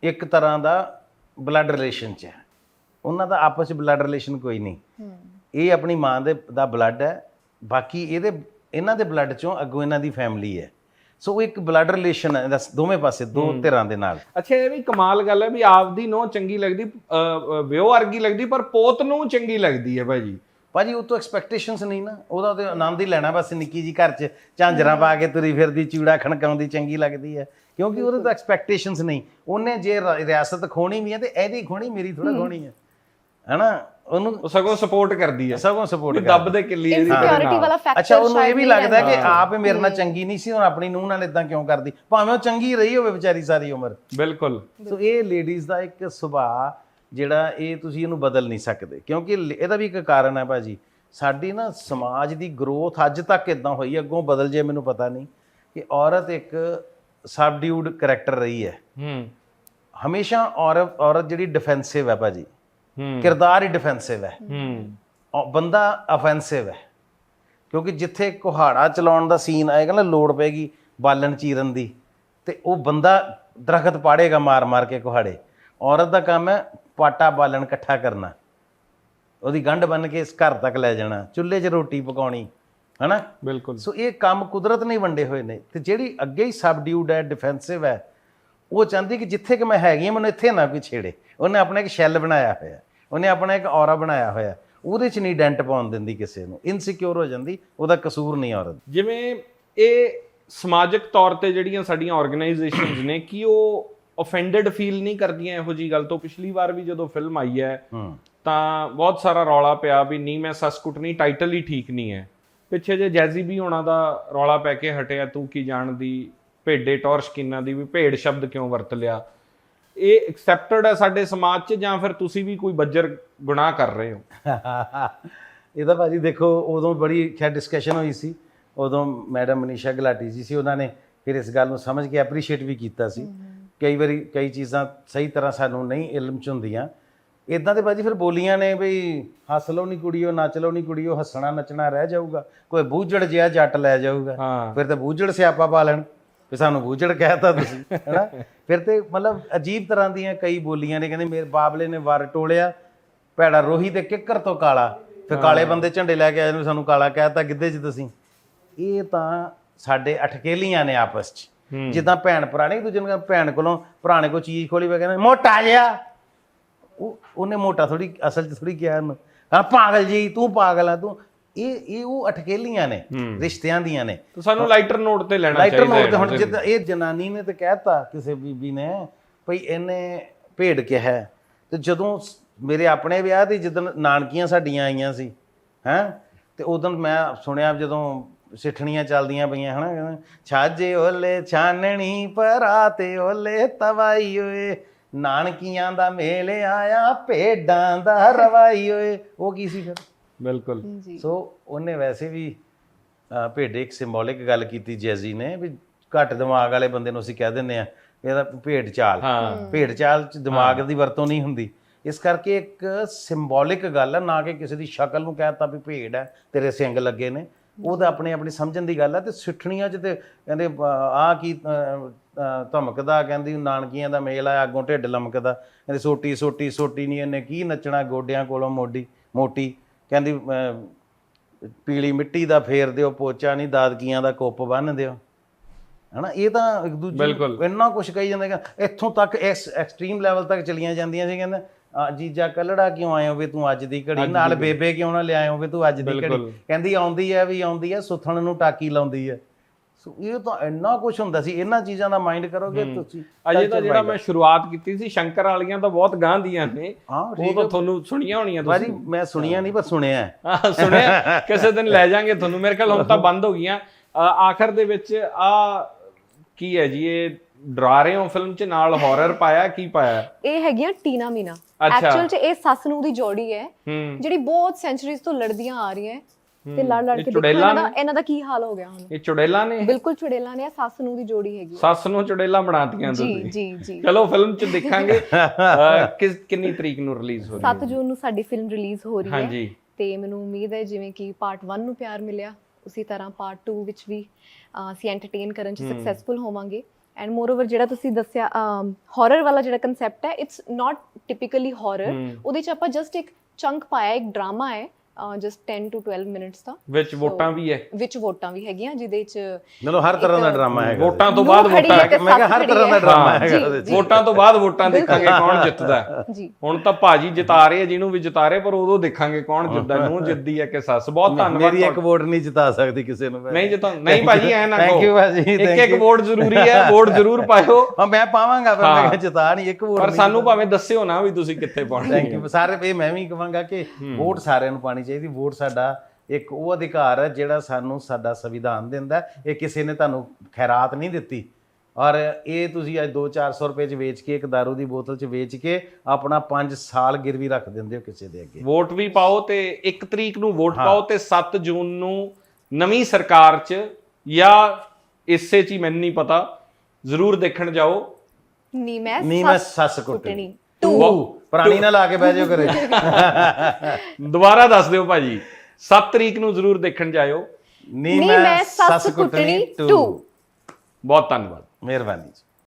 ਇੱਕ ਤਰ੍ਹਾਂ ਦਾ ਬਲੱਡ ਰਿਲੇਸ਼ਨ ਚ ਹੈ। ਉਹਨਾਂ ਦਾ ਆਪਸ ਵਿੱਚ ਬਲੱਡ ਰਿਲੇਸ਼ਨ ਕੋਈ ਨਹੀਂ। ਇਹ ਆਪਣੀ ਮਾਂ ਦੇ ਦਾ ਬਲੱਡ ਹੈ। ਬਾਕੀ ਇਹਦੇ ਇਹਨਾਂ ਦੇ ਬਲੱਡ ਚੋਂ ਅੱਗੋਂ ਇਹਨਾਂ ਦੀ ਫੈਮਿਲੀ ਹੈ। ਸੋ ਇੱਕ ਬਲੱਡ ਰਿਲੇਸ਼ਨ ਹੈ ਦੋਵੇਂ ਪਾਸੇ ਦੋ ਧਿਰਾਂ ਦੇ ਨਾਲ। ਅੱਛਾ ਇਹ ਵੀ ਕਮਾਲ ਗੱਲ ਹੈ ਵੀ ਆਪਦੀ ਨੋ ਚੰਗੀ ਲੱਗਦੀ ਵਿਓ ਵਰਗੀ ਲੱਗਦੀ ਪਰ ਪੋਤ ਨੂੰ ਚੰਗੀ ਲੱਗਦੀ ਹੈ ਭਾਜੀ। ਭਾਜੀ ਉਹ ਤੋਂ ਐਕਸਪੈਕਟੇਸ਼ਨਸ ਨਹੀਂ ਨਾ। ਉਹਦਾ ਤੇ ਆਨੰਦ ਹੀ ਲੈਣਾ ਬਸ ਨਿੱਕੀ ਜੀ ਘਰ 'ਚ ਝਾਂਜਰਾਂ ਪਾ ਕੇ ਤੁਰੀ ਫਿਰਦੀ ਚੂੜਾ ਖਣਕਾਉਂਦੀ ਚੰਗੀ ਲੱਗਦੀ ਹੈ। ਕਿਉਂਕਿ ਉਹਦੇ ਤੋਂ ਐਕਸਪੈਕਟੇਸ਼ਨਸ ਨਹੀਂ। ਉਹਨੇ ਜੇ ਰਿਆਸਤ ਖੋਣੀ ਵੀ ਹੈ ਤੇ ਇਹਦੀ ਖੋਣੀ ਮੇਰੀ ਥੋੜਾ ਖੋਣੀ ਹੈ। ਹੈਨਾ? ਉਹਨੂੰ ਉਹ ਸਗੋਂ ਸਪੋਰਟ ਕਰਦੀ ਹੈ ਸਗੋਂ ਸਪੋਰਟ ਵੀ ਦੱਬ ਦੇ ਕਿੱਲੀ ਇਹਦੀ ਇਨਸਿਕਿਉਰਿਟੀ। ਵਾਲਾ ਫੈਕਟਰ ਅੱਛਾ ਉਹਨੂੰ ਇਹ ਵੀ ਲੱਗਦਾ ਕਿ ਆਪ ਹੀ ਮੇਰੇ ਨਾਲ ਚੰਗੀ ਨਹੀਂ ਸੀ ਹੁਣ ਆਪਣੀ ਨੂੰਹ ਨਾਲ ਇਦਾਂ ਕਿਉਂ ਕਰਦੀ? ਭਾਵੇਂ ਉਹ ਚੰਗੀ ਰਹੀ ਹੋਵੇ ਵਿਚਾਰੀ ਸਾਰੀ ਉਮਰ। ਬਿਲਕੁਲ। ਸੋ ਇਹ ਲੇਡੀਜ਼ ਦਾ ਇੱਕ ਸੁਭਾਅ ਜਿਹੜਾ ਇਹ ਤੁਸੀਂ ਇਹਨੂੰ ਬਦਲ ਨਹੀਂ ਸਕਦੇ। ਕਿਉਂਕਿ ਇਹਦਾ ਵੀ ਇੱਕ ਕਾਰਨ ਹੈ ਭਾਜੀ। ਸਾਡੀ ਨਾ ਸਮਾਜ ਦੀ ਗਰੋਥ ਅੱਜ ਤੱਕ ਇਦਾਂ ਹੋਈ ਹੈ, ਅੱਗੋਂ ਬਦਲ ਜੇ ਮੈਨੂੰ ਪਤਾ ਨਹੀਂ। ਕਿ ਔਰਤ ਇੱਕ ਸਬਡਿਊਡ ਕੈਰੈਕਟਰ ਰਹੀ ਹੈ। ਹੂੰ। ਹਮੇਸ਼ਾ ਔਰਤ ਔਰਤ ਜਿਹੜੀ ਡਿਫੈਂਸਿਵ ਹੈ ਭਾਜੀ। ਕਿਰਦਾਰ ਹੀ ਡਿਫੈਂਸਿਵ ਹੈ। ਹੂੰ। ਬੰਦਾ ਅਫੈਂਸਿਵ ਹੈ। ਕਿਉਂਕਿ ਜਿੱਥੇ ਕੁਹਾੜਾ ਚਲਾਉਣ ਦਾ ਸੀਨ ਆਏਗਾ ਨਾ ਲੋੜ ਪੈਗੀ ਬਾਲਣ ਚੀਰਨ ਦੀ ਤੇ ਉਹ ਬੰਦਾ ਦਰਖਤ ਪਾੜੇਗਾ ਮਾਰ-ਮਾਰ ਕੇ ਕੁਹਾੜੇ। ਔਰਤ ਦਾ ਕੰਮ ਹੈ ਪਾਟਾ ਬਾਲਣ ਇਕੱਠਾ ਕਰਨਾ। ਉਹਦੀ ਗੰਢ ਬੰਨ ਕੇ ਇਸ ਘਰ ਤੱਕ ਲੈ ਜਾਣਾ ਚੁੱਲ੍ਹੇ 'ਚ ਰੋਟੀ ਪਕਾਉਣੀ ਹਨਾ? ਬਿਲਕੁਲ। ਸੋ ਇਹ ਕੰਮ ਕੁਦਰਤ ਨੇ ਵੰਡੇ ਹੋਏ ਨੇ। ਤੇ ਜਿਹੜੀ ਅੱਗੇ ਹੀ ਸਬਡਿਊਡ ਹੈ ਡਿਫੈਂਸਿਵ ਹੈ ਉਹ ਚਾਹੁੰਦੀ ਕਿ ਜਿੱਥੇ ਕਿ ਮੈਂ ਹੈਗੀ ਮੈਨੂੰ ਇੱਥੇ ਨਾ ਕੋਈ ਛੇੜੇ। ਉਹਨੇ ਆਪਣਾ ਇੱਕ ਸ਼ੈੱਲ ਬਣਾਇਆ ਹੋਇਆ। ਉਹਨੇ ਆਪਣਾ ਇੱਕ ਔਰਾ ਬਣਾਇਆ ਹੋਇਆ। ਉਹਦੇ 'ਚ ਨਹੀਂ ਡੈਂਟ ਪਾਉਣ ਦਿੰਦੀ ਕਿਸੇ ਨੂੰ। ਇਨਸਿਕਿਉਰ ਹੋ ਜਾਂਦੀ ਉਹਦਾ ਕਸੂਰ ਨਹੀਂ ਔਰਤ ਜਿਵੇਂ ਇਹ ਸਮਾਜਿਕ ਤੌਰ ਤੇ ਜਿਹੜੀਆਂ ਸਾਡੀਆਂ ਆਰਗੇਨਾਈਜੇਸ਼ਨਸ ਨੇ ਕੀ ਉਹ ਅਫੈਂਡਡ ਫੀਲ ਨਹੀਂ ਕਰਦੀਆਂ ਇਹੋ ਜੀ ਗੱਲ ਤੋਂ? ਪਿਛਲੀ ਵਾਰ ਵੀ ਜਦੋਂ ਫਿਲਮ ਆਈ ਹੈ ਤਾਂ ਬਹੁਤ ਸਾਰਾ ਰੌਲਾ ਪਿਆ ਵੀ ਨਹੀਂ ਮੈਂ ਸੱਸ ਕੁੱਟਣੀ ਟਾਈਟਲ ਹੀ ਠੀਕ ਨਹੀਂ ਹੈ। ਪਿੱਛੇ ਜੇ ਜੈਜ਼ੀ ਵੀ ਹੋਣਾ ਦਾ ਰੌਲਾ ਪੈ ਕੇ ਹਟਿਆ ਤੂੰ ਕੀ ਜਾਣਦੀ? ਭੇਡੇ ਟੌਰ ਸ਼ਕੀਨਾਂ ਦੀ ਵੀ ਭੇਡ ਸ਼ਬਦ ਕਿਉਂ ਵਰਤ ਲਿਆ? ਇਹ ਐਕਸੈਪਟਡ ਹੈ ਸਾਡੇ ਸਮਾਜ 'ਚ ਜਾਂ ਫਿਰ ਤੁਸੀਂ ਵੀ ਕੋਈ ਬੱਜਰ ਗੁਨਾਹ ਕਰ ਰਹੇ ਹੋ? ਇਹਦਾ ਭਾਜੀ ਦੇਖੋ ਉਦੋਂ ਬੜੀ ਖੈਰ ਡਿਸਕਸ਼ਨ ਹੋਈ ਸੀ। ਉਦੋਂ ਮੈਡਮ ਮਨੀਸ਼ਾ ਗਲਾਟੀ ਜੀ ਸੀ ਉਹਨਾਂ ਨੇ ਫਿਰ ਇਸ ਗੱਲ ਨੂੰ ਸਮਝ ਕੇ ਐਪਰੀਸ਼ੀਏਟ ਵੀ ਕੀਤਾ ਸੀ। ਕਈ ਵਾਰੀ ਕਈ ਚੀਜ਼ਾਂ ਸਹੀ ਤਰ੍ਹਾਂ ਸਾਨੂੰ ਨਹੀਂ ਇਲਮ ਚ ਹੁੰਦੀਆਂ। ਇਦਾਂ ਤੇ ਭਾਜੀ ਫਿਰ ਬੋਲੀਆਂ ਨੇ ਬਈ ਹੱਸ ਲਓ ਨਹੀਂ ਕੁੜੀਓ ਨੱਚ ਲਓ ਨਹੀਂ ਕੁੜੀਓ ਹੱਸਣਾ ਨੱਚਣਾ ਰਹਿ ਜਾਊਗਾ। ਕੋਈ ਬੂਝੜ ਜਿਹਾ ਜੱਟ ਲੈ ਜਾਊਗਾ। ਫਿਰ ਤਾਂ ਬੂਝੜ ਸਿਆਪਾ ਪਾ ਲੈਣ। ਵੀ ਸਾਨੂੰ ਬੂਝੜ ਕਹਿਤਾ ਤੁਸੀਂ ਹੈਨਾ? ਫਿਰ ਤੇ ਮਤਲਬ ਅਜੀਬ ਤਰ੍ਹਾਂ ਦੀਆਂ ਕਈ ਬੋਲੀਆਂ ਨੇ ਕਹਿੰਦੇ ਮੇਰੇ ਬਾਬਲੇ ਨੇ ਵਰ ਟੋਲਿਆ ਭੈੜਾ ਰੋਹੀ ਤੇ ਕਿੱਕਰ ਤੋਂ ਕਾਲਾ। ਫਿਰ ਕਾਲੇ ਬੰਦੇ ਝੰਡੇ ਲੈ ਕੇ ਆਏ ਨੇ ਸਾਨੂੰ ਕਾਲਾ ਕਹਿਤਾ ਗਿੱਧੇ 'ਚ ਤੁਸੀਂ। ਇਹ ਤਾਂ ਸਾਡੇ ਅਟਕੇਲੀਆਂ ਨੇ ਆਪਸ 'ਚ। ਜਿੱਦਾਂ ਭੈਣ ਭਰਾ ਨੇ ਦੂਜੇ ਨੂੰ ਭੈਣ ਕੋਲੋਂ ਭਰਾਣੇ ਕੋ ਚੀਜ਼ ਖੋਲੀ ਵੇ ਕਹਿੰਦੇ ਮੋਟਾ ਜਿਹਾ। ਉਹ ਉਹਨੇ ਮੋਟਾ ਥੋੜੀ ਅਸਲ 'ਚ ਥੋੜੀ ਕਿਹਾ ਉਹਨੂੰ। ਹਾਂ ਪਾਗਲ ਜੀ ਤੂੰ ਪਾਗਲ ਆ ਤੂੰ ਇਹ ਇਹ ਉਹ ਅਟਕੇਲੀਆਂ ਨੇ ਰਿਸ਼ਤਿਆਂ ਦੀਆਂ ਨੇ। ਤਾਂ ਸਾਨੂੰ ਲਾਈਟਰ ਨੋਟ ਤੇ ਲੈਣਾ ਚਾਹੀਦਾ ਲਾਈਟਰ ਨੋਟ ਤੇ ਹੁਣ ਜਿੱਦਾਂ ਇਹ ਜਨਾਨੀ ਨੇ ਤੇ ਕਹਿਤਾ ਕਿਸੇ ਬੀਬੀ ਨੇ ਭਈ ਇਹਨੇ ਭੇਡ ਕਿਹਾ ਹੈ। ਤੇ ਜਦੋਂ ਮੇਰੇ ਆਪਣੇ ਵਿਆਹ ਦੀ ਜਦੋਂ ਨਾਨਕੀਆਂ ਸਾਡੀਆਂ ਆਈਆਂ ਸੀ ਹੈ ਤੇ ਉਦੋਂ ਮੈਂ ਸੁਣਿਆ ਜਦੋਂ ਸਿੱਠਣੀਆਂ ਚੱਲਦੀਆਂ ਪਈਆਂ ਹਨਾ ਛਾਜੇ ਓਲੇ ਛਾਨਣੀ ਪਰਾਤੇ ਓਲੇ ਤਵਾਈ ਓਏ। ਨਾਨਕੀਆਂ ਦਾ ਮੇਲ ਆਇਆ ਭੇਡਾਂ ਦਾ ਰਵਾਈ ਓਏ। ਉਹ ਕੀ ਸੀ ਫਿਰ? ਬਿਲਕੁਲ। ਜੀ। ਸੋ ਉਹਨੇ ਵੈਸੇ ਵੀ ਅਹ, ਭੇਡੇ ਇੱਕ ਸਿੰਬੋਲਿਕ ਗੱਲ ਕੀਤੀ ਜੈਜ਼ੀ ਨੇ ਵੀ ਘੱਟ ਦਿਮਾਗ ਵਾਲੇ ਬੰਦੇ ਨੂੰ ਅਸੀਂ ਕਹਿ ਦਿੰਦੇ ਆ ਇਹਦਾ ਭੇਡ ਚਾਲ। ਹਾਂ। ਭੇਡ ਚਾਲ ਚ ਦਿਮਾਗ ਦੀ ਵਰਤੋਂ ਨਹੀਂ ਹੁੰਦੀ। ਇਸ ਕਰਕੇ ਇੱਕ ਸਿੰਬੋਲਿਕ ਗੱਲ ਹੈ ਨਾ ਕਿ ਕਿਸੇ ਦੀ ਸ਼ਕਲ ਨੂੰ ਕਹਿਤਾ ਵੀ ਭੇਡ ਹੈ ਤੇਰੇ ਸਿੰਗ ਲੱਗੇ ਨੇ। ਉਹਦਾ ਆਪਣੇ ਆਪਣੀ ਸਮਝਣ ਦੀ ਗੱਲ ਹੈ ਤੇ ਸਿੱਠਣੀਆਂ ਚ ਤੇ ਕਹਿੰਦੇ ਆ ਕੀ ਧਮਕਦਾ ਕਹਿੰਦੀ ਨਾਨਕੀਆਂ ਦਾ ਮੇਲ ਆ ਅੱਗੋਂ ਢਿੱਡ ਲਮਕਦਾ। ਕਹਿੰਦੇ ਸੋਟੀ ਸੋਟੀ ਸੋਟੀ ਨਹੀਂ ਇਹਨੇ ਕੀ ਨੱਚਣਾ ਗੋਡਿਆਂ ਕੋਲੋਂ ਮੋਢੀ ਮੋਟੀ। ਕਹਿੰਦੀ ਪੀਲੀ ਮਿੱਟੀ ਦਾ ਫੇਰ ਦਿਓ ਪੋਚਾ ਨਹੀਂ ਦਾਦਕੀਆਂ ਦਾ ਕੁੱਪ ਬੰਨ ਦਿਓ। ਹਨਾ ਇਹ ਤਾਂ ਇੱਕ ਦੂਜੇ ਇੰਨਾ ਕੁਝ ਕਹੀ ਜਾਂਦੇ ਕਿ ਇੱਥੋਂ ਤੱਕ ਇਸ ਐਕਸਟ੍ਰੀਮ ਲੈਵਲ ਤੱਕ ਚਲੀਆਂ ਜਾਂਦੀਆਂ ਸੀ ਕਹਿੰਦੇ ਜੀਜਾ ਕੱਲੜਾ ਕਿਉਂ ਆਏ ਹੋ ਵੀ ਤੂੰ ਅੱਜ ਦੀ ਘੜੀ? ਨਾਲ ਬੇਬੇ ਕਿਉਂ ਨਾ ਲਿਆਏ ਹੋ ਵੀ ਤੂੰ ਅੱਜ ਦੀ ਘੜੀ। ਕਹਿੰਦੀ ਆਉਂਦੀ ਹੈ ਵੀ ਆਉਂਦੀ ਹੈ ਸੁਥਣ ਨੂੰ ਟਾਕੀ ਲਾਉਂਦੀ ਹੈ। ਸੋ ਇਹ ਤਾਂ ਇੰਨਾ ਕੁਝ ਹੁੰਦਾ ਸੀ ਇਹਨਾਂ ਚੀਜ਼ਾਂ ਦਾ ਮਾਈਂਡ ਕਰੋਗੇ ਤੁਸੀਂ ਅਜੇ ਤਾਂ ਜਿਹੜਾ ਮੈਂ ਸ਼ੁਰੂਆਤ ਕੀਤੀ ਸੀ ਸ਼ੰਕਰ ਵਾਲੀਆਂ ਤਾਂ ਬਹੁਤ ਗਾਂ ਦੀਆਂ ਨੇ ਉਹ ਤਾਂ ਤੁਹਾਨੂੰ ਸੁਣੀਆਂ ਹੋਣੀਆਂ ਤੁਸੀਂ। ਭਾਜੀ ਮੈਂ ਸੁਣੀਆਂ ਨਹੀਂ ਪਰ ਸੁਣਿਆ ਹੈ। ਸੁਣਿਆ। ਕਿਸੇ ਦਿਨ ਲੈ ਜਾਾਂਗੇ ਤੁਹਾਨੂੰ। ਮੇਰੇ ਖਿਆਲ ਹੁਣ ਤਾਂ ਬੰਦ ਹੋ ਗਈਆਂ। ਆਖਰ ਦੇ ਵਿੱਚ ਆ ਕੀ ਹੈ ਜੀ ਇਹ ਡਰਾ ਰਹੇ ਹੋ ਫਿਲਮ 'ਚ? ਨਾਲ ਹਾਰਰ ਪਾਇਆ ਕੀ ਪਾਇਆ? ਇਹ ਹੈਗੀਆਂ ਟੀਨਾ ਮੀਨਾ। ਅੱਛਾ। ਐਕਚੁਅਲ ਚ ਇਹ ਸੱਸ ਨੂੰ ਦੀ ਜੋੜੀ ਹੈ ਹੂੰ। ਜਿਹੜੀ ਬਹੁਤ ਸੈਂਚਰੀਜ਼ ਤੋਂ ਲੜਦੀਆਂ ਆ ਰਹੀਆਂ। ਹੈ ਤੇ ਲੜ ਲੜ ਕੇ ਦੇਖੋ ਚੁੜੇਲਾਂ ਇਹਨਾਂ ਦਾ ਕੀ ਹਾਲ ਹੋ ਗਿਆ ਹੁਣ? ਇਹ ਚੁੜੇਲਾ ਨੇ? ਬਿਲਕੁਲ ਚੁੜੇਲਾਂ ਨੇ ਸੱਸ ਨੂੰ ਦੀ ਜੋੜੀ ਹੈਗੀ ਹੈ। ਸੱਸ ਨੂੰ ਚੁੜੇਲਾ ਬਣਾਤੀਆਂ ਜੀ ਤੁਸੀਂ। ਜੀ ਜੀ। ਚਲੋ ਫਿਲਮ 'ਚ ਦੇਖਾਂਗੇ। ਕਿਸ ਕਿੰਨੀ ਤਰੀਕ ਨੂੰ ਰਿਲੀਜ਼ ਹੋ ਰਹੀ 7 ਜੂਨ ਨੂੰ ਸਾਡੀ ਫਿਲਮ ਰਿਲੀਜ਼ ਹੋ ਰਹੀ ਹੈ। ਹੈ ਹਾਂਜੀ। ਤੇ ਮੈਨੂੰ ਉਮੀਦ ਹੈ ਜਿਵੇਂ ਕਿ ਪਾਰਟ 1 ਨੂੰ ਪਿਆਰ ਮਿਲਿਆ ਉਸੇ ਤਰ੍ਹਾਂ ਪਾਰਟ 2 ਵਿੱਚ ਵੀ ਅਸੀਂ ਐਂਟਰਟੇਨ ਕਰਨ ਚ ਸਕਸੈਸਫੁਲ ਹੋਵਾਂਗੇ। ਐਂਡ ਮੋਰਓਵਰ ਜਿਹੜਾ ਤੁਸੀਂ ਦੱਸਿਆ ਹਾਰਰ ਵਾਲਾ ਜਿਹੜਾ ਕਨਸੈਪਟ ਹੈ ਇਟਸ ਨਾਟ ਟਿਪੀਕਲੀ ਹਾਰਰ ਉਹਦੇ ਚ ਆਪਾਂ ਜਸਟ ਇੱਕ ਚੰਕ ਪਾਇਆ ਇੱਕ ਡਰਾਮਾ ਹੈ। ਜਸਟ 10 to 12 ਮਿੰਟਸ ਦਾ। ਵਿੱਚ ਵੋਟਾਂ ਵੀ ਹੈ। ਵਿੱਚ ਵੋਟਾਂ ਵੀ ਹੈਗੀਆਂ ਜਿਹਦੇ ਚ ਮਤਲਬ ਹਰ ਤਰ੍ਹਾਂ ਦਾ ਡਰਾਮਾ ਹੈਗਾ। ਵੋਟਾਂ ਤੋਂ ਬਾਅਦ ਵੋਟਾਂ ਮੈਂ ਕਿਹਾ ਹਰ ਤਰ੍ਹਾਂ ਦਾ। ਡਰਾਮਾ ਹਾਂ, ਹੈਗਾ ਜੀ, ਉਹਦੇ 'ਚ। ਵੋਟਾਂ ਤੋਂ ਬਾਅਦ ਵੋਟਾਂ ਦੇਖਾਂਗੇ ਕੌਣ ਜਿੱਤਦਾ ਹੈ। ਜੀ। ਹੁਣ ਤਾਂ ਭਾਜੀ ਜਿਤਾ ਰਹੇ ਆ ਜਿਹਨੂੰ ਵੀ ਜਿਤਾ ਰਹੇ ਪਰ ਉਦੋਂ ਦੇਖਾਂਗੇ ਕੌਣ ਜਿੱਤਦਾ ਨੂੰ ਜਿੱਦੀ ਹੈ ਕਿ ਸੱਸ। ਬਹੁਤ ਧੰਨਵਾਦ ਮੇਰੀ ਇੱਕ। ਵੋਟ ਨਹੀਂ ਜਿਤਾ ਸਕਦੀ ਕਿਸੇ ਨੂੰ ਨਹੀਂ ਜਿਤਾ ਨਹੀਂ ਭਾਜੀ ਐ ਨਾ ਭਾਜੀ, ਇੱਕ ਇੱਕ. ਵੋਟ ਜ਼ਰੂਰੀ ਹੈ ਵੋਟ ਜ਼ਰੂਰ ਪਾਇਓ। ਹਾਂ ਮੈਂ ਪਾਵਾਂਗਾ ਪਰ। ਮੈਂ ਕਿਹਾ ਜਿਤਾ ਨਹੀਂ ਇੱਕ ਵੋਟ ਪਰ ਸਾਨੂੰ ਭਾਵੇਂ ਦੱਸਿਓ ਨਾ ਵੀ ਤੁਸੀਂ ਕਿੱਥੇ ਪਾਉਣੀ ਥੈਂਕ ਯੂ ਸਾਰੇ ਇਹ ਮੈਂ ਵੀ ਕਹਾਂਗਾ ਕਿ ਵੋਟ ਸਾਰਿਆਂ ਨੂੰ ਪਾਣੀ ਚਾਹੀਦੀ ਵੋਟ ਸਾਡਾ ਇੱਕ ਉਹ ਅਧਿਕਾਰ ਹੈ ਜਿਹੜਾ ਸਾਨੂੰ ਸਾਡਾ ਸੰਵਿਧਾਨ ਦਿੰਦਾ ਹੈ। ਇਹ ਕਿਸੇ ਨੇ ਤੁਹਾਨੂੰ ਖੈਰਾਤ ਨਹੀਂ ਦਿੱਤੀ। ਔਰ ਇਹ ਤੁਸੀਂ ਅੱਜ 2-400 ਰੁਪਏ ਚ ਵੇਚ ਕੇ ਇੱਕ दारू ਦੀ ਬੋਤਲ ਚ ਵੇਚ ਕੇ ਆਪਣਾ 5 ਸਾਲ ਗਿਰਵੀ ਰੱਖ ਦਿੰਦੇ ਹੋ ਕਿਸੇ ਦੇ ਅੱਗੇ। ਵੋਟ ਵੀ ਪਾਓ ਤੇ 1 ਤਰੀਕ ਨੂੰ ਵੋਟ ਪਾਓ ਤੇ 7 ਜੂਨ ਨੂੰ ਨਵੀਂ ਸਰਕਾਰ 'ਚ ਜਾਂ ਇਸੇ 'ਚ ਹੀ ਮੈਨੂੰ ਨਹੀਂ ਪਤਾ ਜ਼ਰੂਰ ਦੇਖਣ ਜਾਓ। ਨੀ ਮੈਂ ਨੀ ਮੈਂ ਸੱਸ ਕੁੱਟਣੀ। ਕੁੱਟਣੀ ਤੂੰ ਪੁਰਾਣੀ ਨਾ ਲਾ ਕੇ ਬਹਿ ਜਾਓ ਕਰੇ ਦੁਬਾਰਾ ਦੱਸ ਦਿਓ ਭਾਜੀ। 7 ਤਰੀਕ ਨੂੰ ਜ਼ਰੂਰ ਦੇਖਣ ਜਾਇਓ। ਨੀ ਮੈਂ ਸੱਸ ਕੁੱਟਣੀ 2 ਬਹੁਤ ਧੰਨਵਾਦ। ਮਿਹਰਬਾਨੀ ਜੀ।